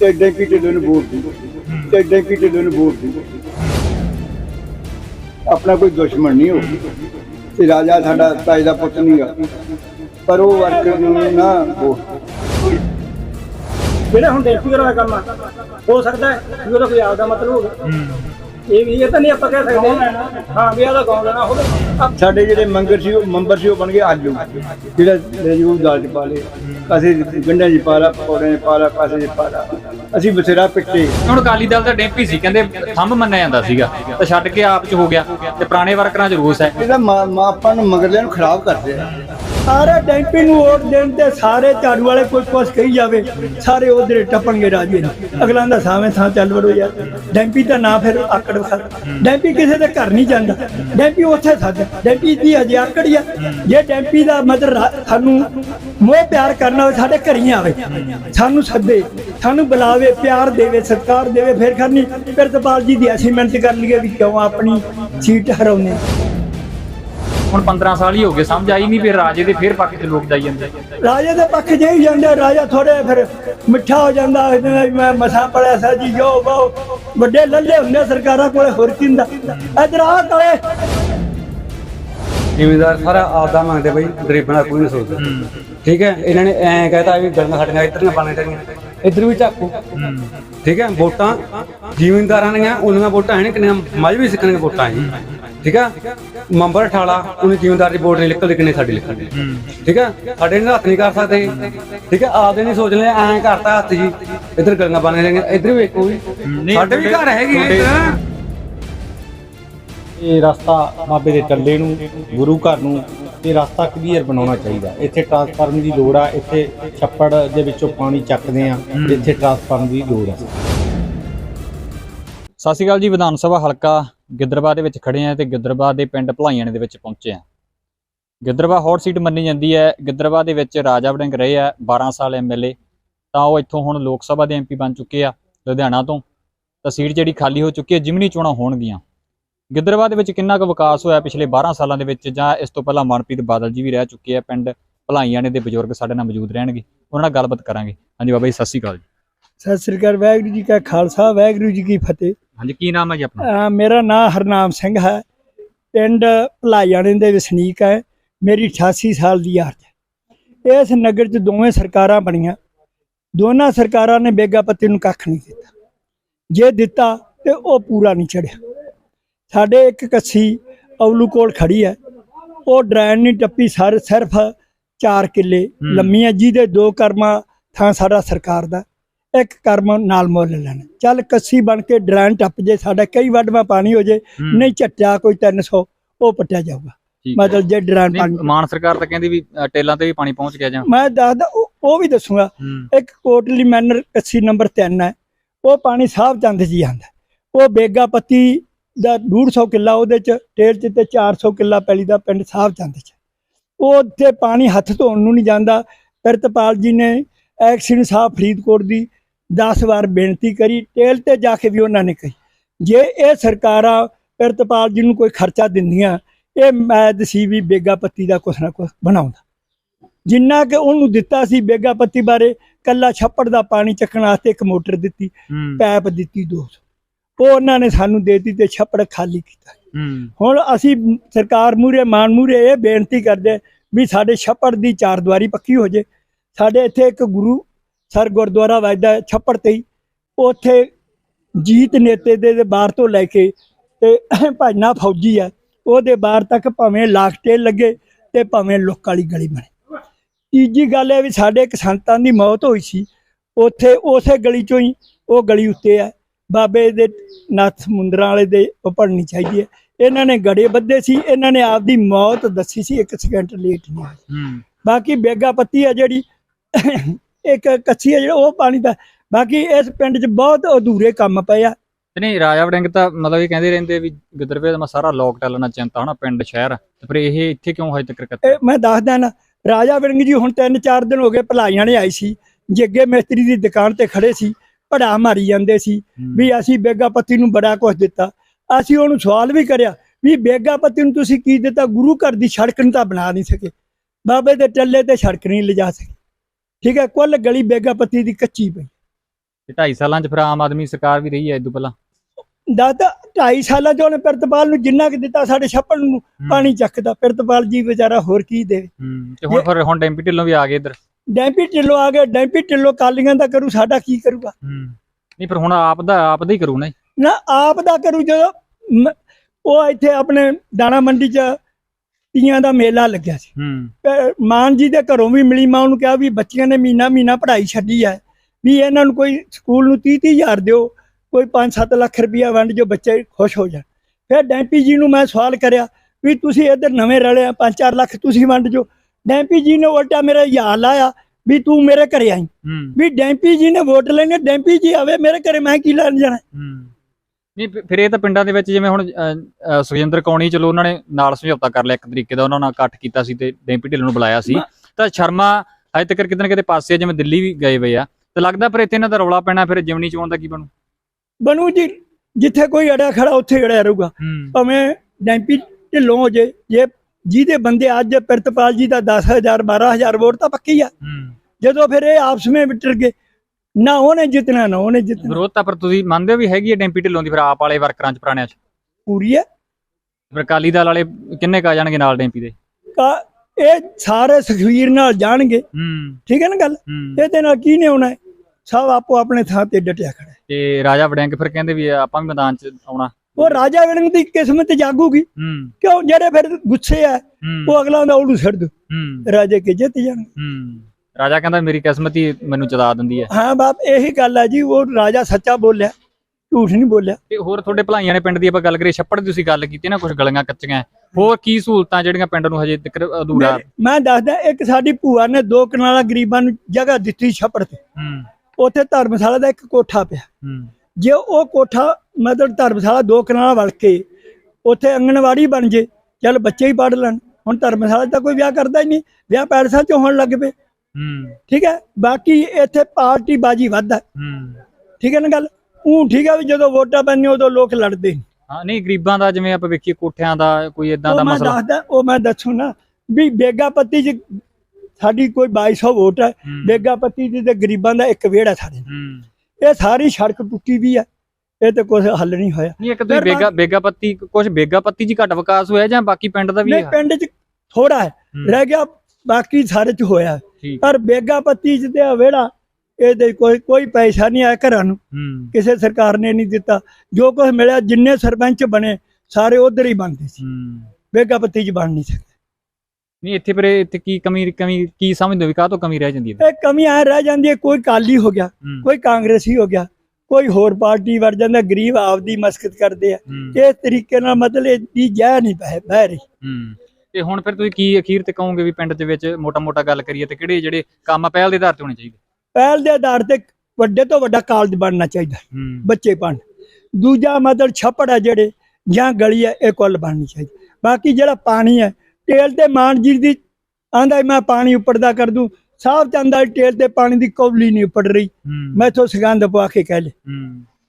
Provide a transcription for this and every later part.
ਤੇ ਡੈਂਕੀ ਢਿੱਲੋਂ ਨੂੰ ਵੋਟ ਦੀ ਤੇ ਡੈਂਕੀ ਢਿੱਲੋਂ ਨੂੰ ਵੋਟ ਦੀ ਆਪਣਾ ਕੋਈ ਦੁਸ਼ਮਣ ਨਹੀਂ ਹੋ ਤੇ ਰਾਜਾ ਸਾਡਾ ਤਾਏ ਦਾ ਪੁੱਤ ਨਹੀਂ ਆ। ਪਰ ਉਹ ਵਰਕਰ ਨੂੰ ਨਾ ਵੋਟ ਜਿਹੜਾ ਹੁਣ ਡੈਂਪੀ ਕਰਾ ਕੰਮ ਆ, ਹੋ ਸਕਦਾ ਹੈ ਕਿ ਉਹਦਾ ਕੋਈ ਆਪਦਾ ਮਤਲਬ ਹੋਵੇ। ਇਹ ਵੀ ਇਹ ਤਾਂ ਨਹੀਂ ਆਪਾਂ ਕਹਿ ਸਕਦੇ। ਹਾਂ ਵੀ ਇਹਦਾ ਗਾਉਂ ਲੈਣਾ ਹੋਵੇ ਆਪ- ਸਾਡੇ ਜਿਹੜੇ ਮੰਗਰ ਸੀ ਉਹ ਮੰਬਰ ਸੀ ਉਹ ਬਣ ਗਏ ਆਲੂ। ਜਿਹੜਾ ਰਜੂ ਦਾਲ ਚ ਪਾ ਲੇ ਕਾਸੇ ਗੰਢਾਂ ਚ ਪਾ ਲਾ ਪਕੌੜਿਆਂ ਚ ਪਾ ਲਾ ਕਾਸੇ ਚ ਪਾ ਲਾ। ਅਸੀਂ ਬਸੇਰਾ ਪਿੱਟੇ। ਹੁਣ ਅਕਾਲੀ ਦਲ ਦਾ ਡੈਂਪੀ ਸੀ ਕਹਿੰਦੇ ਥੰਮ ਮੰਨਿਆ ਜਾਂਦਾ ਸੀਗਾ ਤਾਂ ਛੱਡ ਕੇ ਆਪ ਚ ਹੋ ਗਿਆ ਤੇ ਪੁਰਾਣੇ ਵਰਕਰਾਂ ਚ ਰੋਸ ਹੈ। ਇਹਦਾ ਮਾਂ ਮਾਂ ਆਪਾਂ ਨੂੰ ਮਗਰਲਿਆਂ ਨੂੰ ਖਰਾਬ ਕਰਦੇ ਆ। ਸਾਰੇ ਡੈਂਪੀ ਨੂੰ ਵੋਟ ਦੇਣ ਤੇ ਸਾਰੇ ਝਾੜੂ ਵਾਲੇ ਕੋਈ ਕੁਛ ਕਹੀ ਜਾਵੇ, ਸਾਰੇ ਉਧਰੇ ਟੱਪਣਗੇ ਰਾਜੇ ਨੂੰ ਅਗਲਾਂ ਦਾ ਸਾਵੇਂ ਥਾਂ ਚੱਲ ਵੜੋ ਯਾਰ। ਡੈਂਪੀ ਦਾ ਨਾਂ ਫਿਰ ਆਕੜ ਖਾ ਡੈਂਪੀ ਕਿਸੇ ਦੇ ਘਰ ਨਹੀਂ ਜਾਂਦਾ। ਡੈਂਪੀ ਉੱਥੇ ਸਾਡਾ ਡੈਂਪੀ ਦੀ ਅਜੇ ਆਕੜੀ ਆ। ਜੇ ਡੈਂਪੀ ਦਾ ਮਤਲਬ ਸਾਨੂੰ ਮੋਹ ਪਿਆਰ ਕਰਨਾ ਹੋਵੇ, ਸਾਡੇ ਘਰ ਹੀ ਆਵੇ। ਸਾਨੂੰ ਸੱਦੇ, ਸਾਨੂੰ ਬੁਲਾਵੇ, ਪਿਆਰ ਦੇਵੇ, ਸਤਿਕਾਰ ਦੇਵੇ, ਫਿਰ ਕਰਨੀ ਫਿਰ ਪ੍ਰਿਤਪਾਲ ਜੀ ਦੀ ਅਸੀਂ ਮਿਹਨਤ ਕਰ ਲਈਏ ਵੀ ਕਿਉਂ ਆਪਣੀ ਸੀਟ ਹਰਾਉਨੇ ਹੁਣ 15 ਸਾਲ ਹੀ ਹੋ ਗਏ ਸਮਝ ਆਈ ਨਹੀਂ ਫਿਰ ਰਾਜੇ ਦੇ ਫਿਰ ਪੱਖ ਤੇ ਲੋਕ ਜਾਈ ਜਾਂਦੇ। ਰਾਜੇ ਦੇ ਪੱਖ ਜੇ ਹੀ ਜਾਂਦੇ ਰਾਜਾ ਥੋੜੇ ਫਿਰ ਮਿੱਠਾ ਹੋ ਜਾਂਦਾ ਇਹਦੇ ਵੀ ਮੈਂ ਮਸਾਂ ਪੜਿਆ ਸਾ ਜੀ ਜੋ ਬਹੁ। ਵੱਡੇ ਲੱਲੇ ਹੁੰਦੇ ਸਰਕਾਰਾਂ ਕੋਲੇ ਹੋਰ ਕੀ ਹੁੰਦਾ? ਇਧਰ ਆ ਤਲੇ ਜ਼ਿਮੀਦਾਰ ਸਾਰਾ ਆਪਦਾ ਮੰਗਦੇ ਬਈ ਗਰੀਬਾਂ ਦਾ ਕੋਈ ਨਹੀਂ ਸੋਚਦਾ। ਠੀਕ ਹੈ ਇਹਨਾਂ ਨੇ ਐਂ ਕਹਤਾ ਵੀ ਗਲੀਆਂ ਸਾਡੀਆਂ ਇੱਧਰ ਨਾ ਪਾਣੇ ਚਾਹੀਦੀਆਂ। ਇੱਧਰ ਵੀ ਝਾਕੂ ਠੀਕ ਹੈ ਵੋਟਾਂ ਜ਼ਿਮੀਂਦਾਰਾਂ ਦੀਆਂ ਉਹਨਾਂ ਵੋਟਾਂ ਹੈ ਨਹੀਂ ਕਿੰਨੀਆਂ ਮਜਬੀ ਸਿੱਖਣ ਦੀਆਂ ਵੋਟਾਂ ਹੈ ਠੀਕ ਹੈ ਮੰਬਰ ਠਾਲਾ ਉਹਨੇ ਜ਼ਿਮੀਂਦਾਰ ਦੀ ਵੋਟ ਨਹੀਂ ਨਿਕਲਦੀ ਕਿੰਨੇ ਸਾਡੀ ਲਿਖਣੀ ਠੀਕ ਹੈ ਸਾਡੇ ਨਾਲ ਹੱਥ ਨਹੀਂ ਕਰ ਸਕਦੇ। ਠੀਕ ਹੈ ਆਪਦੇ ਨਹੀਂ ਸੋਚ ਲੈ ਐਂ ਕਰਤਾ ਹੱਥ ਜੀ। ਇੱਧਰ ਗਲੀਆਂ ਪਾਣੇ ਚਾਹੀਦੀਆਂ ਇੱਧਰ ਵੀ ਵੇਖੋ ਵੀ ਸਾਡੇ ਵੀ ਘਰ ਹੈਗੀ ਇੱਧਰ। ਇਹ ਰਸਤਾ ਬਾਬੇ ਦੇ ਟੱਲੇ ਨੂੰ ਗੁਰੂ ਘਰ ਨੂੰ ਇਹ ਰਸਤਾ ਕਲੀਅਰ ਬਣਾਉਣਾ ਚਾਹੀਦਾ। ਇੱਥੇ ਟਰਾਂਸਫਾਰਮ ਦੀ ਲੋੜ ਆ ਇੱਥੇ ਛੱਪੜ ਦੇ ਵਿੱਚੋਂ ਪਾਣੀ ਚੱਕਦੇ ਆ ਇੱਥੇ ਟਰਾਂਸਫਾਰਮ ਦੀ ਲੋੜ ਆ। ਸਤਿ ਸ਼੍ਰੀ ਅਕਾਲ ਜੀ ਵਿਧਾਨ ਸਭਾ ਹਲਕਾ ਗਿੱਦਰਬਾਹ ਦੇ ਵਿੱਚ ਖੜੇ ਆ ਤੇ ਗਿੱਦਰਬਾਹ ਦੇ ਪਿੰਡ ਭਲਾਈਆਂ ਦੇ ਵਿੱਚ ਪਹੁੰਚੇ ਆ। ਗਿੱਦਰਬਾਹ ਹੌਟ ਸੀਟ ਮੰਨੀ ਜਾਂਦੀ ਹੈ। ਗਿੱਦਰਬਾਹ ਦੇ ਵਿੱਚ ਰਾਜਾ ਵੜਿੰਗ ਰਹੇ ਆ 12 ਸਾਲ ਐਮਐਲਏ ਤਾਂ ਉਹ ਇੱਥੋਂ ਹੁਣ ਲੋਕ ਸਭਾ ਦੇ ਐਮਪੀ ਬਣ ਚੁੱਕੇ ਆ, ਲੁਧਿਆਣਾ ਤੋਂ। ਤਾਂ ਸੀਟ ਜਿਹੜੀ ਖਾਲੀ ਹੋ ਚੁੱਕੀ ਹੈ, ਜਿਮਨੀ ਚੋਣਾਂ ਹੋਣਗੀਆਂ। ਗਿੱਦਰਬਾ ਦੇ ਵਿੱਚ ਕਿੰਨਾ ਕੁ ਵਿਕਾਸ ਹੋਇਆ ਪਿਛਲੇ 12 ਸਾਲਾਂ ਦੇ ਵਿੱਚ, ਜਾਂ ਇਸ ਤੋਂ ਪਹਿਲਾਂ ਮਨਪ੍ਰੀਤ ਬਾਦਲ ਜੀ ਵੀ ਰਹਿ ਚੁੱਕੇ ਆ ਪਿੰਡ ਭਲਾਈਆਣੇ ਦੇ ਬਜ਼ੁਰਗ ਸਾਡੇ ਨਾਲ ਮੌਜੂਦ ਰਹਿਣਗੇ। ਉਹਨਾਂ ਨਾਲ ਗੱਲਬਾਤ ਕਰਾਂਗੇ। ਹਾਂਜੀ ਬਾਬਾ ਜੀ, ਸਤਿ ਸ਼੍ਰੀ ਅਕਾਲ ਜੀ। ਸਤਿ ਸ੍ਰੀ ਅਕਾਲ, ਵਾਹਿਗੁਰੂ ਜੀ ਕਾ ਖਾਲਸਾ, ਵਾਹਿਗੁਰੂ ਜੀ ਕੀ ਫਤਿਹ। ਹਾਂਜੀ ਕੀ ਨਾਮ ਹੈ ਜੀ ਆਪਣਾ? ਅਹ ਮੇਰਾ ਨਾਮ ਹਰਨਾਮ ਸਿੰਘ ਹੈ। ਪਿੰਡ ਭਲਾਈਆਣੇ ਦੇ ਵਸਨੀਕ ਹੈ। ਮੇਰੀ 88 ਸਾਲ ਦੀ ਆਰਜ ਹੈ। ਇਸ ਨਗਰ 'ਚ ਦੋਵੇਂ ਸਰਕਾਰਾਂ ਬਣੀਆਂ। ਦੋਨਾਂ ਸਰਕਾਰਾਂ ਨੇ ਬੇਗਾ ਪੱਤੀ ਨੂੰ ਕੱਖ ਨਹੀਂ ਦਿੱਤਾ। ਜੇ ਦਿੱਤਾ ਤੇ ਉਹ ਪੂਰਾ ਨਹੀਂ ਚੜਿਆ ਸਾਡੇ ਇੱਕ ਕੱਸੀ ਅਵਲੂ ਕੋਲ ਖੜੀ ਹੈ। ਉਹ ਡਰੈਨ ਨਹੀਂ ਟੱਪੀ ਸਰ ਸਿਰਫ 4 ਕਿੱਲੇ ਲੰਮੀ ਹੈ ਜਿਹਦੇ ਦੋ ਕਰਮਾ ਥਾਂ ਸਾਡਾ ਸਰਕਾਰ ਦਾ। ਇੱਕ ਕਰਮ ਨਾਲ ਮੁੱਲ ਲੈਣਾ। ਚੱਲ ਕੱਸੀ ਬਣ ਕੇ ਡਰੈਨ ਟੱਪ ਜੇ ਸਾਡਾ ਕਈ ਵੱਡਵਾ ਪਾਣੀ ਹੋ ਜੇ ਨਹੀਂ ਝੱਟਿਆ ਕੋਈ 300 ਉਹ ਪੱਟਿਆ ਜਾਊਗਾ। ਮਤਲਬ ਜੇ ਨਹੀਂ, ਪਾਣੀ ਮਾਨ ਸਰਕਾਰ ਤਾਂ ਕਹਿੰਦੀ ਵੀ ਟੇਲਾਂ ਤੇ ਵੀ ਪਾਣੀ ਪਹੁੰਚ ਗਿਆ ਜਾਂ। ਮੈਂ ਦੱਸਦਾ ਉਹ- ਵੀ ਦੱਸੂਗਾ। ਇੱਕ ਕੋਟਲੀ ਮੈਨਰ ਕੱਸੀ ਨੰਬਰ 3 ਹੈ। ਉਹ ਪਾਣੀ ਸਾਫ਼ ਚੰਦ ਜੀ ਆਂਦਾ। ਉਹ ਬੇਗਾ ਪੱਤੀ ਦਾ 150 ਕਿੱਲਾ ਉਹਦੇ ਚ ਟੇਲ ਚ ਤੇ 400 ਕਿੱਲਾ ਪੈਲੀ ਦਾ ਪਿੰਡ ਸਾਫ਼ ਚੰਦ ਚ। ਉਹ ਉੱਥੇ ਪਾਣੀ ਹੱਥ ਧੋਣ ਨੂੰ ਨਹੀਂ ਜਾਂਦਾ। ਪ੍ਰਿਤਪਾਲ ਜੀ ਨੇ ਐਕਸ਼ਨ ਸਾਹਿਬ ਫਰੀਦਕੋਟ ਦੀ 10 ਵਾਰ ਬੇਨਤੀ ਕਰੀ ਟੇਲ ਤੇ ਜਾ ਕੇ ਵੀ ਉਹਨਾਂ ਨੇ ਕਹੀ। ਜੇ ਇਹ ਸਰਕਾਰਾਂ ਪ੍ਰਿਤਪਾਲ ਜੀ ਨੂੰ ਕੋਈ ਖਰਚਾ ਦਿੰਦੀਆਂ ਇਹ ਮੈਦ ਸੀ ਵੀ ਬੇਗਾ ਪੱਤੀ ਦਾ ਕੁਛ ਨਾ ਕੁਛ ਬਣਾਉਂਦਾ। ਜਿੰਨਾ ਕਿ ਉਹਨੂੰ ਦਿੱਤਾ ਸੀ ਬੇਗਾ ਪੱਤੀ ਬਾਰੇ ਕੱਲਾ ਛੱਪੜ ਦਾ ਪਾਣੀ ਚੱਕਣ ਵਾਸਤੇ ਇੱਕ ਮੋਟਰ ਦਿੱਤੀ ਪੈਪ ਦਿੱਤੀ 200 ਉਹ ਉਹਨਾਂ ਨੇ ਸਾਨੂੰ ਦੇਤੀ ਤੇ ਛੱਪੜ ਖਾਲੀ ਕੀਤਾ। ਹੁਣ ਅਸੀਂ ਸਰਕਾਰ ਮੂਰੇ ਮਾਨ ਮੂਰੇ ਇਹ ਬੇਨਤੀ ਕਰਦੇ ਵੀ ਸਾਡੇ ਛੱਪੜ ਦੀ ਚਾਰ ਦੀਵਾਰੀ ਪੱਕੀ ਹੋ ਜੇ। ਸਾਡੇ ਇੱਥੇ ਇੱਕ ਗੁਰੂ ਸਰ ਗੁਰਦੁਆਰਾ ਵੱਜਦਾ ਹੈ ਛੱਪੜ ਤੇ ਹੀ ਉੱਥੇ ਜੀਤ ਨੇਤੇ ਦੇ ਬਾਹਰ ਤੋਂ ਲੈ ਕੇ ਤੇ ਭਾਜਨਾ ਫੌਜੀ ਆ ਉਹਦੇ ਬਾਹਰ ਤੱਕ ਭਾਵੇਂ ਲਾਖਟੇ ਲੱਗੇ ਤੇ ਭਾਵੇਂ ਲੋਕ ਵਾਲੀ ਗਲੀ ਬਣੇ। ਤੀਜੀ ਗੱਲ ਇਹ ਵੀ ਸਾਡੇ ਇੱਕ ਸੰਤਾਂ ਦੀ ਮੌਤ ਹੋਈ ਸੀ ਉੱਥੇ ਉਸੇ ਗਲੀ ਚੋਂ ਹੀ ਉਹ ਗਲੀ ਉੱਤੇ ਆ। ਬਾਬੇ ਦੇ ਨੱਥ ਮੁੰਦਰਾਂ ਵਾਲੇ ਦੇ ਪੜਨੀ ਚਾਹੀਦੀ ਹੈ। ਇਹਨਾਂ ਨੇ ਗੜੇ ਬੱਧੇ ਸੀ ਇਹਨਾਂ ਨੇ ਆਪਦੀ ਮੌਤ ਦੱਸੀ ਸੀ ਇੱਕ ਸਕਿੰਟ ਲੇਟ ਨਹੀਂ ਬਾਕੀ ਬੇਗਾ ਪੱਤੀ ਆ ਜਿਹੜੀ ਇੱਕ ਕੱਚੀ ਆ ਜਿਹੜਾ ਉਹ ਪਾਣੀ ਦਾ। ਬਾਕੀ ਇਸ ਪਿੰਡ 'ਚ ਬਹੁਤ ਅਧੂਰੇ ਕੰਮ ਪਏ ਆ। ਨਹੀਂ ਰਾਜਾ ਵੜਿੰਗ ਤਾਂ ਮਤਲਬ ਇਹ ਕਹਿੰਦੇ ਰਹਿੰਦੇ ਵੀ ਗਿੱਦਰਵੇ ਦਾ ਮੈਂ ਸਾਰਾ ਲੋਕ ਟੱਲਣਾ ਚਿੰਤਾ ਹਨਾ ਪਿੰਡ ਸ਼ਹਿਰ। ਤੇ ਫਿਰ ਇਹ ਇੱਥੇ ਕਿਉਂ ਹਜੇ ਤੱਕ ਇਹ ਮੈਂ ਦੱਸਦਾ ਨਾ ਰਾਜਾ ਵਿਰੰਗ ਜੀ ਹੁਣ 3-4 ਦਿਨ ਹੋ ਗਏ ਭਲਾਈਆਂ ਨੇ ਆਈ ਸੀ। ਜੱਗੇ ਮਿਸਤਰੀ ਦੀ ਦੁਕਾਨ ਤੇ ਖੜੇ ਸੀ ਭੜਾ ਮਾਰੀ ਜਾਂਦੇ ਸੀ ਵੀ ਅਸੀਂ ਬੇਗਾ ਪੱਤੀ ਨੂੰ ਬੜਾ ਕੁਝ ਦਿੱਤਾ। ਅਸੀਂ ਉਹਨੂੰ ਸਵਾਲ ਵੀ ਕਰਿਆ ਵੀ ਬੇਗਾ ਪੱਤੀ ਨੂੰ ਤੁਸੀਂ ਕੀ ਦਿੱਤਾ? ਗੁਰੂ ਘਰ ਦੀ ਸੜਕ ਨੂੰ ਤਾਂ ਬਣਾ ਨਹੀਂ ਸਕੇ। ਬਾਬੇ ਦੇ ਟੱਲੇ ਤੇ ਸੜਕ ਨਹੀਂ ਲਿਜਾ ਸਕੇ। ਠੀਕ ਹੈ ਕੁੱਲ ਗਲੀ ਬੇਗਾ ਪੱਤੀ ਦੀ ਕੱਚੀ ਪਈ। ਤੇ 2.5 ਸਾਲਾਂ 'ਚ ਫਿਰ ਆਮ ਆਦਮੀ ਸਰਕਾਰ ਵੀ ਰਹੀ ਹੈ ਇਦੋਂ ਪਹਿਲਾਂ? ਦਾਦਾ 2.5 ਸਾਲਾਂ ਤੋਂ ਉਹਨੇ ਪ੍ਰਿਤਪਾਲ ਨੂੰ ਜਿੰਨਾ ਕਿ ਦਿੱਤਾ ਸਾਡੇ ਛੱਪੜ ਨੂੰ ਪਾਣੀ ਚੱਕਦਾ। ਪ੍ਰਿਤਪਾਲ ਜੀ ਵਿਚਾਰਾ ਹੋਰ ਕੀ ਦੇਵੇ ਤੇ ਹੁਣ ਫਿਰ ਹੁਣ ਡੈਂਪੀ ਢਿੱਲੋਂ ਵੀ ਆ ਗਏ ਇੱਧਰ। ਡੈਂਪੀ ਢਿੱਲੋਂ ਆ ਗਏ ਡੈਂਪੀ ਢਿੱਲੋਂ ਕਾਲੀਆਂ ਦਾ ਕਰੂ ਸਾਡਾ ਕੀ ਕਰੂਗਾ? ਨਹੀਂ ਫਿਰ ਹੁਣ ਆਪ ਦਾ ਆਪ ਦਾ ਹੀ ਕਰੂ ਨਾ। ਨਾ ਆਪ ਦਾ ਕਰੂ ਜਦੋਂ ਉਹ ਇੱਥੇ ਆਪਣੇ ਦਾਣਾ ਮੰਡੀ 'ਚ ਤੀਆਂ ਦਾ ਮੇਲਾ ਲੱਗਿਆ ਸੀ। ਹੂੰ। ਮਾਨ ਜੀ ਦੇ ਘਰੋਂ ਵੀ ਮਿਲੀ ਮੈਂ ਉਹਨੂੰ ਕਿਹਾ ਵੀ ਬੱਚਿਆਂ ਨੇ ਮਹੀਨਾ ਮਹੀਨਾ ਪੜ੍ਹਾਈ ਛੱਡੀ ਹੈ ਵੀ ਇਹਨਾਂ ਨੂੰ ਕੋਈ ਸਕੂਲ ਨੂੰ 30 ਹਜ਼ਾਰ ਦਿਓ ਕੋਈ 5-7 ਲੱਖ ਰੁਪਇਆ ਵੰਡ ਜੋ ਬੱਚੇ ਖੁਸ਼ ਹੋ ਜਾਣ। ਫਿਰ ਡੈਂਪੀ ਜੀ ਨੂੰ ਮੈਂ ਸਵਾਲ ਕਰਿਆ ਵੀ ਤੁਸੀਂ ਇੱਧਰ ਨਵੇਂ ਰਲੇ ਆ 5-4 ਲੱਖ ਤੁਸੀਂ ਵੰਡ ਜੋ। ਡੈਂਪੀ ਜੀ ਨੇ ਉਲਟਾ ਮੇਰਾ ਯਾਰ ਲਾਇਆ ਵੀ ਤੂੰ ਮੇਰੇ ਘਰੇ ਆਈ। ਵੀ ਡੈਂਪੀ ਜੀ ਨੇ ਵੋਟ ਲੈਣੇ ਡੈਂਪੀ ਜੀ ਆਵੇ ਮੇਰੇ ਘਰੇ ਮੈਂ ਕੀ ਲੈਣ ਜਾਣਾ? ਨਹੀਂ ਫਿਰ- ਇਹ ਤਾਂ ਪਿੰਡਾਂ ਦੇ ਵਿੱਚ ਜਿਵੇਂ ਹੁਣ ਸੁਖਜਿੰਦਰ ਕੌਣੀ ਚਲੋ ਉਹਨਾਂ ਨੇ ਨਾਲ ਸਮਝੌਤਾ ਕਰ ਲਿਆ ਇੱਕ ਤਰੀਕੇ ਦਾ ਉਹਨਾਂ ਨਾਲ ਇਕੱਠ ਕੀਤਾ ਸੀ ਤੇ ਡੈਂਪੀ ਢਿੱਲੋਂ ਨੂੰ ਬੁਲਾਇਆ ਸੀ। ਤਾਂ ਸ਼ਰਮਾ ਹਜੇ ਤੱਕ ਕਿਤੇ ਨਾ ਕਿਤੇ ਪਾਸੇ ਆ, ਜਿਵੇਂ ਦਿੱਲੀ ਵੀ ਗਏ ਹੋਏ ਆ। ਤੇ ਲੱਗਦਾ ਪਰ ਇੱਥੇ ਇਹਨਾਂ ਦਾ ਰੌਲਾ ਪੈਣਾ ਫਿਰ ਜਿਮਨੀ ਚੋਣ ਦਾ ਕੀ ਬਣੂ? ਬਣੂ ਜੀ ਜਿੱਥੇ ਕੋਈ ਅੜਿਆ ਖੜਾ ਉੱਥੇ ਅੜਿਆ ਰਹੂਗਾ। ਭਾਵੇਂ ਡੈਂਪੀ ਢਿੱਲੋਂ ਹੋ ਜੇ ਜੇ ਜਿਹਦੇ ਬੰਦੇ ਅੱਜ ਪ੍ਰਿਤਪਾਲ ਜੀ ਦਾ 10000 12000 ਵੋਟ ਤਾਂ ਪੱਕੀ ਆ। ਜਦੋਂ ਫਿਰ ਇਹ ਆਪਸ ਵਿੱਚ ਵਿਟਰ ਗਏ ਨਾ ਉਹਨੇ ਜਿੱਤਣਾ ਨਾ ਉਹਨੇ ਜਿੱਤਣਾ। ਵਿਰੋਧ ਤਾਂ ਪਰ ਤੁਸੀਂ ਮੰਨਦੇ ਹੋ ਵੀ ਹੈਗੀ ਹੈ ਡੈਂਪੀ ਢਿੱਲੋਂ ਦੀ ਫਿਰ ਆਪ ਵਾਲੇ ਵਰਕਰਾਂ ਚ ਪੁਰਾਣਿਆਂ ਚ? ਪੂਰੀ ਹੈ। ਫਿਰ ਅਕਾਲੀ ਦਲ ਵਾਲੇ ਕਿੰਨੇ ਕਾ ਜਾਣਗੇ ਨਾਲ ਡੈਂਪੀ ਦੇ? ਕਾ- ਇਹ ਸਾਰੇ ਸੁਖਵੀਰ ਨਾਲ ਜਾਣਗੇ। ਹੂੰ। ਠੀਕ ਹੈ ਨਾ ਗੱਲ? ਹੂੰ। ਇਹਦੇ ਨਾਲ ਕੀ ਨੇ ਆਉਣਾ? ਹੈ? ਸਭ ਆਪੋ ਆਪਣੇ ਥਾਂ ਤੇ ਡਟਿਆ ਖੜਾ ਹੈ। ਤੇ ਰਾਜਾ ਵੜਿੰਗ ਫਿਰ ਕਹਿੰਦੇ ਵੀ ਆਪਾਂ ਵੀ ਮੈਦਾਨ ਚ ਆਉਣਾ। ਉਹ ਰਾਜਾ ਵਿੜੰਗ ਦੀ ਕਿਸਮਤ ਜਾਗੂਗੀ। ਹੂੰ। ਕਿਉਂ? ਜਿਹੜੇ ਫਿਰ ਗੁੱਸੇ ਆ ਹੂੰ। ਉਹ ਅਗਲਾ ਦਾ ਉਹਨੂੰ ਛੱਡ ਦੋ। ਹੂੰ। ਰਾਜੇ ਕੇ ਜਿੱਤ ਜਾਣਗੇ। ਹੂੰ। ਰਾਜਾ ਕਹਿੰਦਾ ਮੇਰੀ ਕਿਸਮਤ ਹੀ ਮੈਨੂੰ ਚਦਾ ਦਿੰਦੀ ਹੈ। ਹਾਂ ਬਾਪ ਇਹੀ ਗੱਲ ਹੈ ਜੀ ਉਹ ਰਾਜਾ ਸੱਚਾ ਬੋਲਿਆ ਝੂਠ ਨਹੀਂ ਬੋਲਿਆ। ਤੇ ਹੋਰ ਤੁਹਾਡੇ ਭਲਾਈਆਂ ਨੇ ਪਿੰਡ ਦੀ ਆਪਾਂ ਗੱਲ ਕਰੀਏ ਛੱਪੜ ਦੀ ਤੁਸੀਂ ਗੱਲ ਕੀਤੀ ਨਾ ਕੁਝ ਗਲੀਆਂ ਕੱਚੀਆਂ। ਹੋਰ ਕੀ ਸਹੂਲਤਾਂ ਜਿਹੜੀਆਂ ਪਿੰਡ ਨੂੰ ਹਜੇ ਤੱਕ ਅਧੂਰਾ? ਮੈਂ- ਦੱਸਦਾ ਇੱਕ ਸਾਡੀ ਭੂਆ ਨੇ ਦੋ ਕਨਾਲਾ ਗਰੀਬਾਂ ਨੂੰ ਜਗ੍ਹਾ ਦਿੱਤੀ ਛੱਪੜ ਤੇ। ਹੂੰ। ਉੱਥੇ ਧਰਮਸ਼ਾਲਾ ਦਾ ਇੱਕ ਕੋਠਾ ਪਿਆ। ਹੂੰ। ਜੇ ਉਹ ਕੋਠਾ ਮਤਲਬ ਧਰਮਸ਼ਾਲਾ ਦੋ ਕਨਾਲਾ ਵੜ ਕੇ ਉੱਥੇ ਅੰਗਣਵਾੜੀ ਬਣ ਜੇ ਚੱਲ ਬੱਚੇ ਹੀ ਪੜ ਲੈਣ। ਹੁਣ ਧਰਮਸ਼ਾਲਾ ਤਾਂ ਕੋਈ ਵਿਆਹ ਕਰਦਾ ਹੀ ਨਹੀਂ ਵਿਆਹ ਪੈਲਸਾਂ 'ਚ ਹੋਣ ਲੱਗ ਪਏ। ਠੀਕ ਹੈ? ਬਾਕੀ ਇੱਥੇ ਪਾਰਟੀ ਬਾਜੀ ਵੱਧ ਹੈ। ਠੀਕ ਹੈ ਨਾ ਗੱਲ? ਉਹ ਠੀਕ ਹੈ ਵੀ ਜਦੋਂ ਵੋਟਾਂ ਪੈਂਦੀਆਂ ਉਦੋਂ ਲੋਕ ਲੜਦੇ ਹਾਂ ਨਹੀਂ ਗਰੀਬਾਂ ਦਾ ਜਿਵੇਂ ਆਪਾਂ ਵੇਖੀਏ ਕੋਠਿਆਂ ਦਾ ਕੋਈ ਇਦਾਂ ਦਾ ਮੈਂ ਮਸਲਾ ਦੱਸਦਾ ਉਹ ਮੈਂ ਦੱਸੂ ਨਾ ਵੀ ਬੇਗਾਪੱਤੀ 'ਚ ਸਾਡੀ ਕੋਈ 2200 ਵੋਟ ਹੈ ਬੇਗਾਪੱਤੀ ਦੀ ਤੇ ਗਰੀਬਾਂ ਦਾ ਇੱਕ ਵਿਹੜਾ ਸਾਡੇ ਇਹ ਸਾਰੀ ਸੜਕ ਟੁੱਟੀ ਵੀ ਹੈ ਇਹ ਤੇ ਕੁਝ ਹੱਲ ਨਹੀਂ ਹੋਇਆ। ਨਹੀਂ ਇੱਕ ਤੁਸੀਂ ਬੇਗਾ ਬੇਗਾ ਪੱਤੀ ਕੁਝ ਬੇਗਾ ਪੱਤੀ ਜੀ ਘੱਟ ਵਿਕਾਸ ਹੋਇਆ ਜਾਂ ਬਾਕੀ ਪਿੰਡ ਦਾ ਵੀ ਨਹੀਂ ਹੈ? ਪਿੰਡ 'ਚ ਥੋੜਾ ਹੂੰ, ਰਹਿ ਗਿਆ ਬਾਕੀ ਸਾਰੇ 'ਚ ਹੋਇਆ। ਪਰ ਬੇਗਾਪੱਤੀ 'ਚ ਤੇ ਵਿਹੜਾ ਇਹਦੇ ਕੋਈ ਕੋਈ ਪੈਸਾ ਨਹੀਂ ਆਇਆ ਘਰਾਂ ਨੂੰ। ਕਿਸੇ ਸਰਕਾਰ ਨੇ ਨਹੀਂ ਦਿੱਤਾ। ਜੋ ਕੁਝ ਮਿਲਿਆ ਜਿੰਨੇ ਸਰਪੰਚ ਬਣੇ ਸਾਰੇ ਉਧਰ ਹੀ ਬਣਦੇ ਸੀ। ਹੂੰ। ਬੇਗਾਪੱਤੀ 'ਚ ਬਣ ਨਹੀਂ ਸਕਦੇ। ਨਹੀਂ ਇੱਥੇ ਫਿਰ ਇੱਥੇ ਕੀ ਕਮੀ ਕਮੀ ਕੀ ਸਮਝਦੇ ਹੋ ਤੋਂ ਕਮੀ ਰਹਿ ਜਾਂਦੀ ਹੈ ਇਹ ਕਮੀ ਆ ਰਹਿ ਜਾਂਦੀ ਹੈ ਕੋਈ ਕਾਲੀ ਹੋ ਗਿਆ ਕੋਈ ਕਾਂਗਰਸੀ ਹੋ ਗਿਆ ਕੋਈ ਹੋਰ ਪਾਰਟੀ ਵੜ ਜਾਂਦਾ ਗਰੀਬ ਆਪਦੀ ਮਸਕਤ ਕਰਦੇ ਆ। ਇਸ ਤਰੀਕੇ ਨਾਲ ਮਤਲਬ ਇਹਦੀ ਜੈ ਨਹੀਂ ਬਹਿ ਬਹਿ ਰਹੀ। ਤੇ ਹੁਣ ਫਿਰ ਤੁਸੀਂ ਕੀ ਅਖੀਰ ਤੇ ਕਹੋਗੇ ਵੀ ਪਿੰਡ ਦੇ ਵਿੱਚ ਮੋਟਾ-ਮੋਟਾ ਗੱਲ ਕਰੀਏ ਤੇ ਕਿਹੜੇ ਜਿਹੜੇ ਕੰਮ ਪਹਿਲ ਦੇ ਆਧਾਰ ਤੇ ਹੋਣੇ ਚਾਹੀਦੇ? ਪਹਿਲ ਦੇ ਆਧਾਰ ਤੇ ਵੱਡੇ ਤੋਂ ਵੱਡਾ ਕਾਲਜ ਬਣਨਾ ਚਾਹੀਦਾ ਬੱਚੇ ਪੜ੍ਹਨ। ਦੂਜਾ ਮਤਲਬ ਛੱਪੜ ਹੈ ਜਿਹੜੇ ਜਾਂ ਗਲੀ ਹੈ ਇਹ ਕੁੱਲ ਬਣਨੀ ਚਾਹੀਦੀ। ਬਾਕੀ ਜਿਹੜਾ ਪਾਣੀ ਹੈ ਤੇਲ ਤੇ ਮਾਨ ਜੀ ਦੀ ਆਂਦਾ ਮੈਂ ਪਾਣੀ ਉੱਪਰਦਾ ਕਰ ਦੂੰ। ਸਾਫ਼ ਚੰਦਾ ਤੇਲ ਤੇ ਪਾਣੀ ਦੀ ਕੌਲੀ ਨਹੀਂ ਉੱਪੜ ਰਹੀ। ਹੂੰ। ਮੈਥੋਂ ਸਗੰਧ ਪਵਾ ਕੇ ਕਹਿ ਲੈ